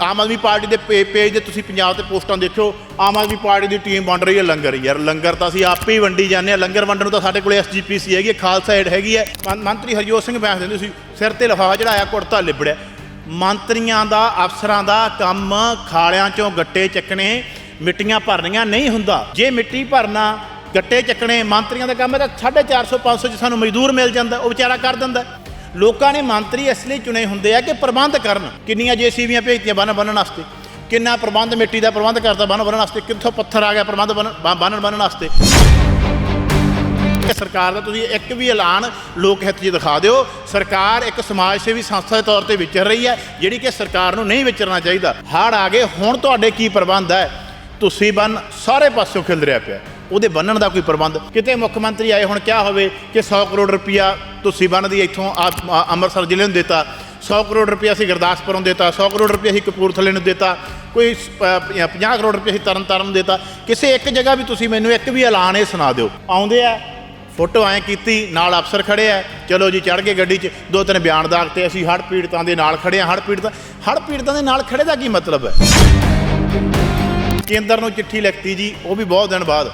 ਆਮ Aadmi party ਦੇ ਪੇ- page ਤੇ ਤੁਸੀਂ ਪੰਜਾਬ ਤੇ ਪੋਸਟਾਂ ਦੇਖਿਓ ਆਮ ਆਦਮੀ ਪਾਰਟੀ ਦੀ ਟੀਮ ਵੰਡ ਰਹੀ ਹੈ ਲੰਗਰ ਯਾਰ ਲੰਗਰ ਤਾਂ ਅਸੀਂ ਆਪੇ ਹੀ ਵੰਡੀ ਜਾਂਦੇ ਆ ਲੰਗਰ ਵੰਡਣ ਨੂੰ ਤਾਂ ਸਾਡੇ ਕੋਲੇ ਐਸਜੀਪੀਸੀ ਹੈਗੀ ਹੈ, ਖਾਲਸਾ ਏਡ ਹੈਗੀ ਹੈ। ਮੰ- ਮੰਤਰੀ ਹਰਜੋਤ ਸਿੰਘ ਬੈਂਸ ਦਿੰਦੇ ਸੀ ਸਿਰ ਤੇ ਲਿਫਾਫਾ ਚੜਾਇਆ ਕੁੜਤਾ ਲਿਬੜਿਆ। ਮੰਤਰੀਆਂ ਦਾ ਅਫਸਰਾਂ ਦਾ ਕੰਮ ਖਾਲਿਆਂ ਚੋਂ ਗੱਟੇ ਚੱਕਣੇ ਮਿੱਟੀਆਂ ਭਰਨੀਆਂ ਨਹੀਂ ਹੁੰਦਾ। ਜੇ ਮਿੱਟੀ ਭਰਨਾ ਗੱਟੇ ਚੱਕਣੇ ਮੰਤਰੀਆਂ ਦਾ ਕੰਮ ਹੈ ਤਾਂ 450 500 ਚ ਸਾਨੂੰ ਮਜ਼ਦੂਰ ਮਿਲ ਜਾਂਦਾ ਉਹ ਵਿਚਾਰਾ ਕਰ ਦਿੰਦਾ। ਲੋਕਾਂ ਨੇ ਮੰਤਰੀ ਇਸ ਲਈ ਚੁਣੇ ਹੁੰਦੇ ਆ ਕਿ ਪ੍ਰਬੰਧ ਕਰਨ। ਕਿੰਨੀਆਂ ਜੇਸੀਬੀਆਂ ਭੇਜਤੀਆਂ ਬੰਨ ਬੰਨਣ ਵਾਸਤੇ, ਕਿੰਨਾ ਪ੍ਰਬੰਧ ਮਿੱਟੀ ਦਾ ਪ੍ਰਬੰਧ ਕਰਦਾ ਬੰਨ ਬੰਨਣ ਵਾਸਤੇ, ਕਿੱਥੋਂ ਪੱਥਰ ਆ ਗਿਆ ਪ੍ਰਬੰਧ ਬੰਨਣ ਬੰਨ ਬੰਨਣ ਵਾਸਤੇ। ਸਰਕਾਰ ਦਾ ਤੁਸੀਂ ਇੱਕ ਵੀ ਐਲਾਨ ਲੋਕ ਹਿੱਤ 'ਚ ਦਿਖਾ ਦਿਓ, ਸਰਕਾਰ ਇੱਕ ਸਮਾਜ ਸੇਵੀ ਸੰਸਥਾ ਦੇ ਤੌਰ ਤੇ ਵਿਚਰ ਰਹੀ ਹੈ, ਜਿਹੜੀ ਕਿ ਸਰਕਾਰ ਨੂੰ ਨਹੀਂ ਵਿਚਰਨਾ ਚਾਹੀਦਾ। ਹੜ੍ਹ ਆ ਗਏ, ਹੁਣ ਤੁਹਾਡੇ ਕੀ ਪ੍ਰਬੰਧ ਹੈ? ਤੁਸੀਂ ਬੰਨ ਸਾਰੇ ਪਾਸਿਓਂ ਖਿਲ ਰਿਹਾ ਪਿਆ। ਉਹਦੇ ਬੰਨਣ ਦਾ ਕੋਈ ਪ੍ਰਬੰਧ। ਕਿਤੇ ਮੁੱਖ ਮੰਤਰੀ ਆਏ ਹੁਣ ਕਿਹਾ ਹੋਵੇ ਕਿ 100 ਕਰੋੜ ਰੁਪਇਆ ਤੁਸੀਂ ਬੰਨ ਦੀ ਇੱਥੋਂ ਅੰਮ੍ਰਿਤਸਰ ਜ਼ਿਲ੍ਹੇ ਨੂੰ ਦਿੱਤਾ। 100 ਕਰੋੜ ਰੁਪਇਆ ਅਸੀਂ ਗੁਰਦਾਸਪੁਰ ਨੂੰ ਦਿੱਤਾ। 100 ਕਰੋੜ ਰੁਪਇਆ ਅਸੀਂ ਕਪੂਰਥਲੇ ਨੂੰ ਦਿੱਤਾ। ਕੋਈ ਸ- 50 ਕਰੋੜ ਰੁਪਇਆ ਅਸੀਂ ਤਰਨਤਾਰਨ ਨੂੰ ਦਿੱਤਾ। ਕਿਸੇ ਇੱਕ ਜਗ੍ਹਾ ਵੀ ਤੁਸੀਂ ਮੈਨੂੰ ਇੱਕ ਵੀ ਐਲਾਨ ਇਹ ਸੁਣਾ ਦਿਓ। ਆਉਂਦੇ ਆ, ਫੋਟੋ ਐ ਕੀਤੀ, ਨਾਲ ਅਫਸਰ ਖੜੇ ਆ। ਚਲੋ ਜੀ ਚੜ ਗਏ ਗੱਡੀ 'ਚ। ਦੋ ਤਿੰਨ ਬਿਆਨ ਦਾਗ ਤੇ ਅਸੀਂ ਹੜ੍ਹ ਪੀੜਤਾਂ ਦੇ ਨਾਲ ਖੜੇ ਆ। ਹੜ੍ਹ ਪੀੜਤਾਂ ਹੜ੍ਹ ਪੀੜਤਾਂ ਦੇ ਨਾਲ ਖੜੇ ਦਾ ਕੀ ਮਤਲਬ ਹੈ? ਕੇਂਦਰ ਨੂੰ ਚਿੱਠੀ ਲਿਖਤੀ ਜੀ, ਉਹ ਵੀ ਬਹੁਤ ਦਿਨ ਬਾਅਦ।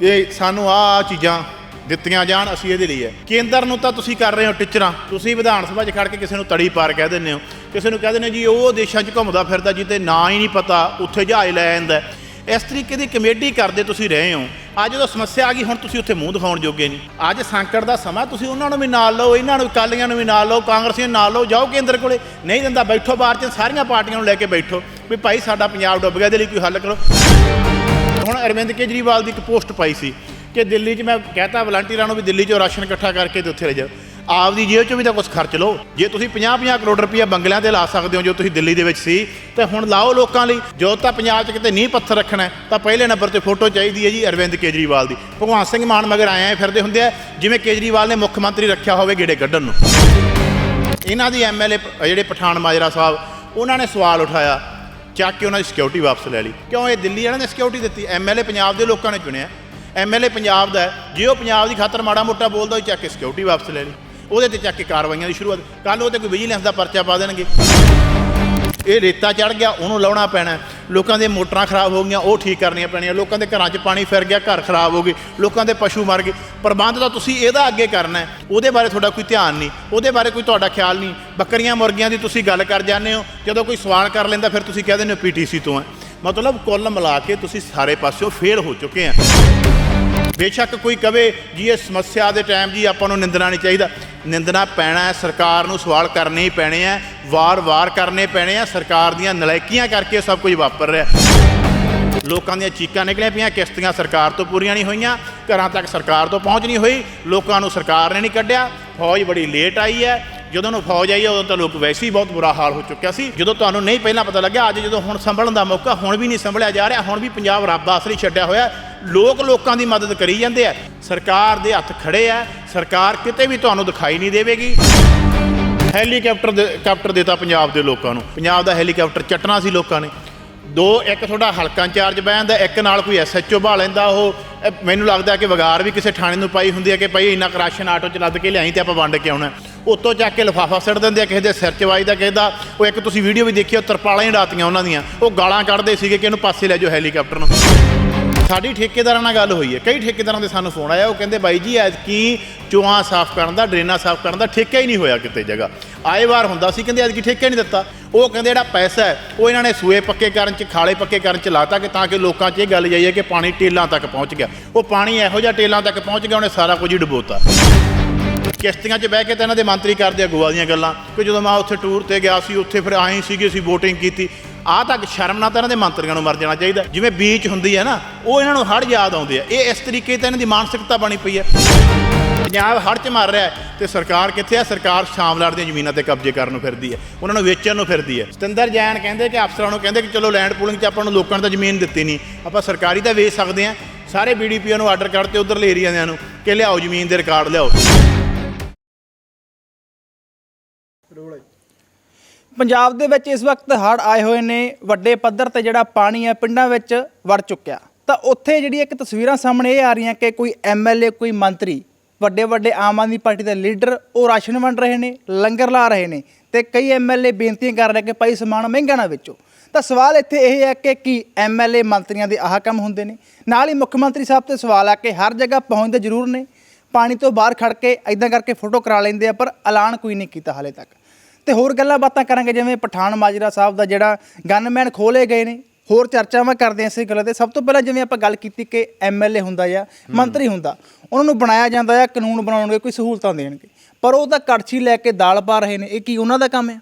ਕਿ ਸਾਨੂੰ ਆਹ ਚੀਜ਼ਾਂ ਦਿੱਤੀਆਂ ਜਾਣ ਅਸੀਂ ਇਹਦੇ ਲਈ ਹੈ। ਕੇਂਦਰ ਨੂੰ ਤਾਂ ਤੁਸੀਂ ਕਰ ਰਹੇ ਹੋ ਟੀਚਰਾਂ। ਤੁਸੀਂ ਵਿਧਾਨ ਸਭਾ 'ਚ ਖੜ ਕੇ ਕਿਸੇ ਨੂੰ ਤੜੀ ਪਾਰ ਕਹਿ ਦਿੰਦੇ ਹੋ। ਕਿਸੇ ਨੂੰ ਕਹਿ ਦਿੰਦੇ ਜੀ, ਉਹ ਦੇਸ਼ਾਂ 'ਚ ਘੁੰਮਦਾ ਫਿਰਦਾ ਜਿੱਤੇ ਨਾਂ ਹੀ ਨਹੀਂ ਪਤਾ, ਉੱਥੇ ਜਹਾਜ਼ ਲੈ ਜਾਂਦਾ ਇਸ ਤਰੀਕੇ ਦੀ ਕਮੇਡੀ ਕਰਦੇ ਤੁਸੀਂ ਰਹੇ ਹੋ। ਅੱਜ ਜਦੋਂ ਸਮੱਸਿਆ ਆ ਗਈ, ਹੁਣ ਤੁਸੀਂ ਉੱਥੇ ਮੂੰਹ ਦਿਖਾਉਣ ਜੋਗੇ ਨਹੀਂ। ਅੱਜ ਸੰਕਟ ਦਾ ਸਮਾਂ, ਤੁਸੀਂ ਉਹਨਾਂ ਨੂੰ ਵੀ ਨਾਲ ਲਓ, ਇਹਨਾਂ ਨੂੰ, ਅਕਾਲੀਆਂ ਨੂੰ ਵੀ ਨਾਲ ਲਓ, ਕਾਂਗਰਸੀਆਂ ਨੂੰ ਨਾਲ ਲਓ, ਜਾਓ ਕੇਂਦਰ ਕੋਲੇ। ਨਹੀਂ ਦਿੰਦਾ, ਬੈਠੋ ਬਾਹਰ 'ਚ, ਸਾਰੀਆਂ ਪਾਰਟੀਆਂ ਨੂੰ ਲੈ ਕੇ ਬੈਠੋ। ਵੀ ਭਾਈ ਸਾਡਾ ਪੰਜਾਬ ਡੁੱਬ ਗਿਆ, ਇਹਦੇ ਲਈ ਕੋਈ ਹੱਲ ਕਰੋ। ਹੁਣ ਅਰਵਿੰਦ ਕੇਜਰੀਵਾਲ ਦੀ ਇੱਕ ਪੋਸਟ ਪਾਈ ਸੀ ਕਿ ਦਿੱਲੀ 'ਚ ਮੈਂ ਕਹਤਾ ਵਲੰਟੀਅਰਾਂ ਨੂੰ ਵੀ ਦਿੱਲੀ 'ਚੋਂ ਰਾਸ਼ਨ ਇਕੱਠਾ ਕਰਕੇ ਤੇ ਉੱਥੇ ਲੈ ਜਾਓ ਆਪਦੀ ਜੇਬ 'ਚੋਂ ਵੀ ਤਾਂ ਕੁਝ ਖਰਚ ਲਓ। ਜੇ ਤੁਸੀਂ 50-50 ਕਰੋੜ ਰੁਪਈਆ ਬੰਗਲਿਆਂ ਤੇ ਲਾ ਸਕਦੇ ਹੋ, ਜੋ ਤੁਸੀਂ ਦਿੱਲੀ ਦੇ ਵਿੱਚ ਸੀ, ਤਾਂ ਹੁਣ ਲਾਓ ਲੋਕਾਂ ਲਈ। ਜੋ ਤਾਂ ਪੰਜਾਬ 'ਚ ਕਿਤੇ ਨੀਂਹ ਪੱਥਰ ਰੱਖਣਾ ਤਾਂ ਪਹਿਲੇ ਨੰਬਰ ਤੇ ਫੋਟੋ ਚਾਹੀਦੀ ਹੈ ਜੀ ਅਰਵਿੰਦ ਕੇਜਰੀਵਾਲ ਦੀ। ਭਗਵਾਨ ਸਿੰਘ ਮਾਨ ਮਗਰ ਆਏ ਆਏ ਫਿਰਦੇ ਹੁੰਦੇ ਆ, ਜਿਵੇਂ ਕੇਜਰੀਵਾਲ ਨੇ ਮੁੱਖ ਮੰਤਰੀ ਰੱਖਿਆ ਹੋਵੇ ਗੇੜੇ ਕੱਢਣ ਨੂੰ। ਇਹਨਾਂ ਦੀ ਐਮਐਲਏ ਜਿਹੜੇ ਪਠਾਨ ਮਾਜਰਾ ਸਾਹਿਬ, ਉਹਨਾਂ ਨੇ ਸਵਾਲ ਉਠਾਇਆ ਚੱਕ ਕੇ ਉਹਨਾਂ ਦੀ ਸਿਕਿਉਰਿਟੀ ਵਾਪਸ ਲੈ ਲਈ। ਕਿਉਂ ਇਹ ਦਿੱਲੀ ਵਾਲਿਆਂ ਨੇ ਸਿਕਿਉਰਿਟੀ ਦਿੱਤੀ? ਐਮਐਲਏ ਪੰਜਾਬ ਦੇ ਲੋਕਾਂ ਨੇ ਚੁਣਿਆ। ਐਮਐਲਏ ਪੰਜਾਬ ਦਾ ਜੇ ਉਹ ਪੰਜਾਬ ਦੀ ਖਾਤਰ ਮਾੜਾ ਮੋਟਾ ਬੋਲਦਾ ਉਹ ਚੱਕ ਕੇ ਸਿਕਿਉਰਿਟੀ ਵਾਪਸ ਲੈ ਲਈ। ਉਹਦੇ ਤੇ ਚੱਕ ਕੇ ਕਾਰਵਾਈਆਂ ਦੀ ਸ਼ੁਰੂਆਤ। ਕੱਲ ਉਹ ਤੇ ਕੋਈ ਵਿਜੀਲੈਂਸ ਦਾ ਪਰਚਾ ਪਾ ਦੇਣਗੇ। ਇਹ ਰੇਤਾ ਚੜ ਗਿਆ, ਉਹਨੂੰ ਲਾਉਣਾ ਪੈਣਾ। ਲੋਕਾਂ ਦੇ ਮੋਟਰਾਂ ਖਰਾਬ ਹੋ ਗਈਆਂ, ਉਹ ਠੀਕ ਕਰਨੀਆਂ ਪੈਣੀਆਂ। ਲੋਕਾਂ ਦੇ ਘਰਾਂ 'ਚ ਪਾਣੀ ਫਿਰ ਗਿਆ, ਘਰ ਖਰਾਬ ਹੋ ਗਏ। ਲੋਕਾਂ ਦੇ ਪਸ਼ੂ ਮਰ ਗਏ। ਪ੍ਰਬੰਧ ਤਾਂ ਤੁਸੀਂ ਇਹਦਾ ਅੱਗੇ ਕਰਨਾ ਉਹਦੇ ਬਾਰੇ ਤੁਹਾਡਾ ਕੋਈ ਧਿਆਨ ਨਹੀਂ। ਉਹਦੇ ਬਾਰੇ ਕੋਈ ਤੁਹਾਡਾ ਖਿਆਲ ਨਹੀਂ। ਬੱਕਰੀਆਂ, ਮੁਰਗੀਆਂ ਦੀ ਤੁਸੀਂ ਗੱਲ ਕਰ ਜਾਂਦੇ ਹੋ। ਜਦੋਂ ਕੋਈ ਸਵਾਲ ਕਰ ਲੈਂਦਾ, ਫਿਰ ਤੁਸੀਂ ਕਹਿ ਦਿੰਦੇ ਹੋ ਪੀਟੀਸੀ ਤੋਂ ਹੈ। ਮਤਲਬ ਕੁੱਲ ਮਿਲਾ ਕੇ ਤੁਸੀਂ ਸਾਰੇ ਪਾਸਿਓਂ ਫੇਲ ਹੋ ਚੁੱਕੇ ਆ। ਬੇਸ਼ੱਕ ਕੋਈ ਕਵੇ, ਜੀ ਇਹ ਸਮੱਸਿਆ ਦੇ ਟਾਈਮ ਜੀ ਆਪਾਂ ਨੂੰ ਨਿੰਦਣਾ ਨਹੀਂ ਚਾਹੀਦਾ। ਨਿੰਦਣਾ ਪੈਣਾ ਹੈ, ਸਰਕਾਰ ਨੂੰ ਸਵਾਲ ਕਰਨੇ ਹੀ ਪੈਣੇ ਆ, ਵਾਰ-ਵਾਰ ਕਰਨੇ ਪੈਣੇ ਆ, ਸਰਕਾਰ ਦੀਆਂ ਨਲਾਇਕੀਆਂ ਕਰਕੇ ਸਭ ਕੁਝ ਵਾਪਰ ਰਿਹਾ ਲੋਕਾਂ ਦੀਆਂ ਚੀਕਾਂ ਨਿਕਲੀਆਂ ਪਈਆਂ, ਕਿਸ਼ਤੀਆਂ ਸਰਕਾਰ ਤੋਂ ਪੂਰੀਆਂ ਨਹੀਂ ਹੋਈਆਂ, ਘਰਾਂ ਤੱਕ ਸਰਕਾਰ ਤੋਂ ਪਹੁੰਚ ਨਹੀਂ ਹੋਈ, ਲੋਕਾਂ ਨੂੰ ਸਰਕਾਰ ਨੇ ਨਹੀਂ ਕੱਢਿਆ, ਫੌਜ ਬੜੀ ਲੇਟ ਆਈ ਹੈ ਜਦੋਂ ਨੂੰ ਫੌਜ ਆਈ ਹੈ, ਉਦੋਂ ਤਾਂ ਲੋਕ ਵੈਸੇ ਹੀ ਬਹੁਤ ਬੁਰਾ ਹਾਲ ਹੋ ਚੁੱਕਿਆ ਸੀ। ਜਦੋਂ ਤੁਹਾਨੂੰ ਨਹੀਂ ਪਹਿਲਾਂ ਪਤਾ ਲੱਗਿਆ ਅੱਜ ਜਦੋਂ ਹੁਣ ਸੰਭਲਣ ਦਾ ਮੌਕਾ ਹੁਣ ਵੀ ਨਹੀਂ ਸੰਭਲਿਆ ਜਾ ਰਿਹਾ ਹੁਣ ਵੀ ਪੰਜਾਬ ਰੱਬ ਆਸਰੇ ਛੱਡਿਆ ਹੋਇਆ ਲੋਕ ਲੋਕਾਂ ਦੀ ਮਦਦ ਕਰੀ ਜਾਂਦੇ ਆ। ਸਰਕਾਰ ਦੇ ਹੱਥ ਖੜੇ ਆ। ਸਰਕਾਰ ਕਿਤੇ ਵੀ ਤੁਹਾਨੂੰ ਦਿਖਾਈ ਨਹੀਂ ਦੇਵੇਗੀ। ਹੈਲੀਕਾਪਟਰ ਦੇ ਕਾਪਟਰ ਦਿੱਤਾ ਪੰਜਾਬ ਦੇ ਲੋਕਾਂ ਨੂੰ। ਪੰਜਾਬ ਦਾ ਹੈਲੀਕਾਪਟਰ ਚੱਟਣਾ ਸੀ ਲੋਕਾਂ ਨੇ। ਦੋ ਇੱਕ ਤੁਹਾਡਾ ਹਲਕਾ ਇੰਚਾਰਜ ਬਹਿੰਦਾ ਇੱਕ ਨਾਲ ਕੋਈ ਐਸਐਚਓ ਬਾ ਲੈਂਦਾ ਉਹ। ਮੈਨੂੰ ਲੱਗਦਾ ਕਿ ਵਗਾਰ ਵੀ ਕਿਸੇ ਥਾਣੇ ਨੂੰ ਪਾਈ ਹੁੰਦੀ ਹੈ ਕਿ ਭਾਈ ਇੰਨਾ ਰਾਸ਼ਨ ਆਟੋ ਚ ਲੱਦ ਕੇ ਲਿਆਈ ਤੇ ਆਪਾਂ ਵੰਡ ਕੇ ਆਉਣਾ। ਉੱਤੋਂ ਚੱਕ ਕੇ ਲਿਫਾਫਾ ਸਿੱਟ ਦਿੰਦੇ ਆ, ਕਿਸੇ ਦੇ ਸਿਰ 'ਚ ਵੱਜਦਾ ਕਿਸੇ ਦਾ। ਉਹ ਇੱਕ ਤੁਸੀਂ ਵੀਡੀਓ ਵੀ ਦੇਖੀ ਉਹ ਤਰਪਾਲਾਂ ਹੀ ਡਾਤੀਆਂ ਉਹਨਾਂ ਦੀਆਂ। ਉਹ ਗਾਲਾਂ ਕੱਢਦੇ ਸੀਗੇ ਕਿ ਇਹਨੂੰ ਪਾਸੇ ਲੈ ਜਾਓ ਹੈਲੀਕਾਪਟਰ ਨੂੰ। ਸਾਡੀ ਠੇਕੇਦਾਰਾਂ ਨਾਲ ਗੱਲ ਹੋਈ ਹੈ। ਕਈ ਠੇਕੇਦਾਰਾਂ ਦੇ ਸਾਨੂੰ ਫੋਨ ਆਇਆ, ਉਹ ਕਹਿੰਦੇ, ਬਾਈ ਜੀ ਐਤਕੀ ਚੋਆਂ ਸਾਫ਼ ਕਰਨ ਦਾ, ਡਰੇਨਾਂ ਸਾਫ਼ ਕਰਨ ਦਾ ਠੇਕਾ ਹੀ ਨਹੀਂ ਹੋਇਆ ਕਿਤੇ ਜਗ੍ਹਾ। ਆਏ ਵਾਰ ਹੁੰਦਾ ਸੀ, ਕਹਿੰਦੇ ਐਤਕੀ ਠੇਕਾ ਹੀ ਨਹੀਂ ਦਿੱਤਾ? ਉਹ ਕਹਿੰਦੇ, ਜਿਹੜਾ ਪੈਸਾ ਹੈ, ਉਹ ਇਹਨਾਂ ਨੇ ਸੂਏ ਪੱਕੇ ਕਰਨ ਚ, ਖਾਲੇ ਪੱਕੇ ਕਰਨ ਚ ਲਾਤਾ ਕਿ ਤਾਂ ਕਿ ਲੋਕਾਂ 'ਚ ਇਹ ਗੱਲ ਜਾਈਏ ਕਿ ਪਾਣੀ ਟੇਲਾਂ ਤੱਕ ਪਹੁੰਚ ਗਿਆ। ਉਹ ਪਾਣੀ ਇਹੋ ਜਿਹਾ ਟੇਲਾਂ ਤੱਕ ਪਹੁੰਚ ਗਿਆ, ਉਹਨੇ ਸਾਰਾ ਕੁਝ ਹੀ ਡੁਬੋਤਾ। ਕਿਸ਼ਤੀਆਂ 'ਚ ਬਹਿ ਕੇ ਤਾਂ ਇਹਨਾਂ ਦੇ ਮੰਤਰੀ ਕਰਦੇ ਆ ਗੋਆ ਦੀਆਂ ਗੱਲਾਂ ਕਿ ਜਦੋਂ ਮੈਂ ਉੱਥੇ ਟੂਰ ਤੇ ਗਿਆ ਸੀ, ਉੱਥੇ ਫਿਰ ਆਏ ਸੀਗੇ, ਅਸੀਂ VOTING ਕੀਤੀ। ਆਹ ਤੱਕ ਸ਼ਰਮ ਨਾ ਤਾਂ ਇਹਨਾਂ ਦੇ ਮੰਤਰੀਆਂ ਨੂੰ ਮਰ ਜਾਣਾ ਚਾਹੀਦਾ। ਜਿਵੇਂ ਬੀਚ ਹੁੰਦੀ ਹੈ ਨਾ, ਉਹ ਇਹਨਾਂ ਨੂੰ ਹੜ ਯਾਦ ਆਉਂਦੇ ਆ। ਇਹ ਇਸ ਤਰੀਕੇ ਤਾਂ ਇਹਨਾਂ ਦੀ ਮਾਨਸਿਕਤਾ ਬਣੀ ਪਈ ਹੈ। ਪੰਜਾਬ ਹੜ 'ਚ ਮਰ ਰਿਹਾ ਹੈ ਤੇ ਸਰਕਾਰ ਕਿੱਥੇ ਆ? ਸਰਕਾਰ ਸ਼ਾਮਲਾਟ ਦੀਆਂ ਜ਼ਮੀਨਾਂ ਤੇ ਕਬਜ਼ੇ ਕਰਨ ਨੂੰ ਫਿਰਦੀ ਹੈ। ਉਹਨਾਂ ਨੂੰ ਵੇਚਣ ਨੂੰ ਫਿਰਦੀ ਹੈ। ਸਤਿੰਦਰ ਜੈਨ ਕਹਿੰਦੇ ਕਿ ਅਫਸਰਾਂ ਨੂੰ ਕਹਿੰਦੇ ਕਿ ਚਲੋ ਲੈਂਡ ਪੂਲਿੰਗ 'ਚ ਆਪਾਂ ਨੂੰ ਲੋਕਾਂ ਨੂੰ ਤਾਂ ਜ਼ਮੀਨ ਦਿੱਤੀ ਨਹੀਂ। ਆਪਾਂ ਸਰਕਾਰੀ ਤਾਂ ਵੇਚ ਸਕਦੇ ਆ ਸਾਰੇ ਬੀਡੀਪੀਓ ਨੂੰ ਆਰਡਰ ਕਰਤੇ ਉਧਰਲੇ ਏਰੀਆ ਦਿਆਂ ਨੂੰ ਕਿ ਲਿਆਓ ਜ਼ਮੀਨ ਦੇ ਰਿਕਾਰਡ ਲਿਆਓ। ਪੰਜਾਬ ਦੇ ਵਿੱਚ ਇਸ ਵਕਤ ਹੜ੍ਹ ਆਏ ਹੋਏ ਨੇ। ਵੱਡੇ ਪੱਧਰ ਤੇ ਜਿਹੜਾ ਪਾਣੀ ਹੈ, ਪਿੰਡਾਂ ਵਿੱਚ ਵੜ ਚੁੱਕਿਆ। ਤਾਂ ਉੱਥੇ ਜਿਹੜੀ ਇੱਕ ਤਸਵੀਰਾਂ ਸਾਹਮਣੇ ਇਹ ਆ ਰਹੀਆਂ ਕਿ ਕੋਈ ਐਮਐਲਏ ਕੋਈ ਮੰਤਰੀ, ਵੱਡੇ ਵੱਡੇ ਆਮ ਆਦਮੀ ਪਾਰਟੀ ਦੇ ਲੀਡਰ ਉਹ ਰਾਸ਼ਨ ਵੰਡ ਰਹੇ ਨੇ, ਲੰਗਰ ਲਾ ਰਹੇ ਨੇ ਤੇ ਕਈ ਐਮਐਲਏ ਬੇਨਤੀਆਂ ਕਰ ਰਹੇ ਕਿ ਭਾਈ ਸਮਾਨ ਮਹਿੰਗਾ ਨਾ ਵੇਚੋ। ਤਾਂ ਸਵਾਲ ਇੱਥੇ ਇਹ ਹੈ ਕਿ ਕੀ ਐਮਐਲਏ ਮੰਤਰੀਆਂ ਦੇ ਆਹ ਕੰਮ ਹੁੰਦੇ ਨੇ? ਨਾਲ ਹੀ ਮੁੱਖ ਮੰਤਰੀ ਸਾਹਿਬ ਤੇ ਸਵਾਲ ਆ ਕਿ ਹਰ ਜਗ੍ਹਾ ਪਹੁੰਚਦੇ ਜ਼ਰੂਰ ਨੇ। ਪਾਣੀ ਤੋਂ ਬਾਹਰ ਖੜ ਕੇ ਐਦਾਂ ਕਰਕੇ ਫੋਟੋ ਕਰਾ ਲੈਂਦੇ ਆ, ਪਰ ਐਲਾਨ ਕੋਈ ਨਹੀਂ ਕੀਤਾ ਹਾਲੇ ਤੱਕ। ਤੇ ਹੋਰ ਗੱਲਾਂ ਬਾਤਾਂ ਕਰਾਂਗੇ ਜਿਵੇਂ ਪਠਾਨ ਮਾਜਰਾ ਸਾਹਿਬ ਦਾ ਜਿਹੜਾ ਗਨਮੈਨ ਖੋਲੇ ਗਏ ਨੇ। ਹੋਰ ਚਰਚਾਵਾਂ ਕਰਦੇ ਹਾਂ ਇਸੇ ਗੱਲ ਤੇ। ਸਭ ਤੋਂ ਪਹਿਲਾਂ ਜਿਵੇਂ ਆਪਾਂ ਗੱਲ ਕੀਤੀ ਕਿ ਐਮਐਲਏ ਹੁੰਦਾ ਜਾਂ ਮੰਤਰੀ ਹੁੰਦਾ ਉਹਨਾਂ ਨੂੰ ਬਣਾਇਆ ਜਾਂਦਾ ਆ ਕਾਨੂੰਨ ਬਣਾਉਣਗੇ ਕੋਈ ਸਹੂਲਤਾਂ ਦੇਣਗੇ। ਪਰ ਉਹ ਤਾਂ ਕੜਛੀ ਲੈ ਕੇ ਦਾਲ ਪਾ ਰਹੇ ਨੇ। ਇਹ ਕੀ ਉਹਨਾਂ ਦਾ ਕੰਮ ਹੈ?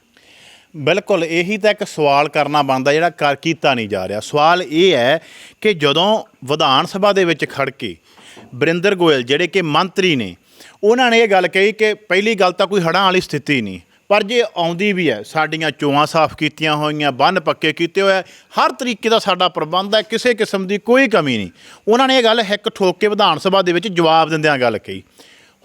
ਬਿਲਕੁਲ ਇਹੀ ਤਾਂ ਇੱਕ ਸਵਾਲ ਕਰਨਾ ਬਣਦਾ ਜਿਹੜਾ ਕਰ ਕੀਤਾ ਨਹੀਂ ਜਾ ਰਿਹਾ। ਸਵਾਲ ਇਹ ਹੈ ਕਿ ਜਦੋਂ ਵਿਧਾਨ ਸਭਾ ਦੇ ਵਿੱਚ ਖੜ ਕੇ ਬਰਿੰਦਰ ਗੋਇਲ ਜਿਹੜੇ ਕਿ ਮੰਤਰੀ ਨੇ ਉਹਨਾਂ ਨੇ ਇਹ ਗੱਲ ਕਹੀ ਕਿ ਪਹਿਲੀ ਗੱਲ ਤਾਂ ਕੋਈ ਹੜਾਂ ਵਾਲੀ ਸਥਿਤੀ ਨਹੀਂ। ਪਰ ਜੇ ਆਉਂਦੀ ਵੀ ਹੈ, ਸਾਡੀਆਂ ਚੋਆਂ ਸਾਫ਼ ਕੀਤੀਆਂ ਹੋਈਆਂ ਬੰਨ ਪੱਕੇ ਕੀਤੇ ਹੋਏ ਹਰ ਤਰੀਕੇ ਦਾ ਸਾਡਾ ਪ੍ਰਬੰਧ ਹੈ, ਕਿਸੇ ਕਿਸਮ ਦੀ ਕੋਈ ਕਮੀ ਨਹੀਂ। ਉਹਨਾਂ ਨੇ ਇਹ ਗੱਲ ਹਿੱਕ ਠੋਕ ਕੇ ਵਿਧਾਨ ਸਭਾ ਦੇ ਵਿੱਚ ਜਵਾਬ ਦਿੰਦਿਆਂ ਗੱਲ ਕਹੀ।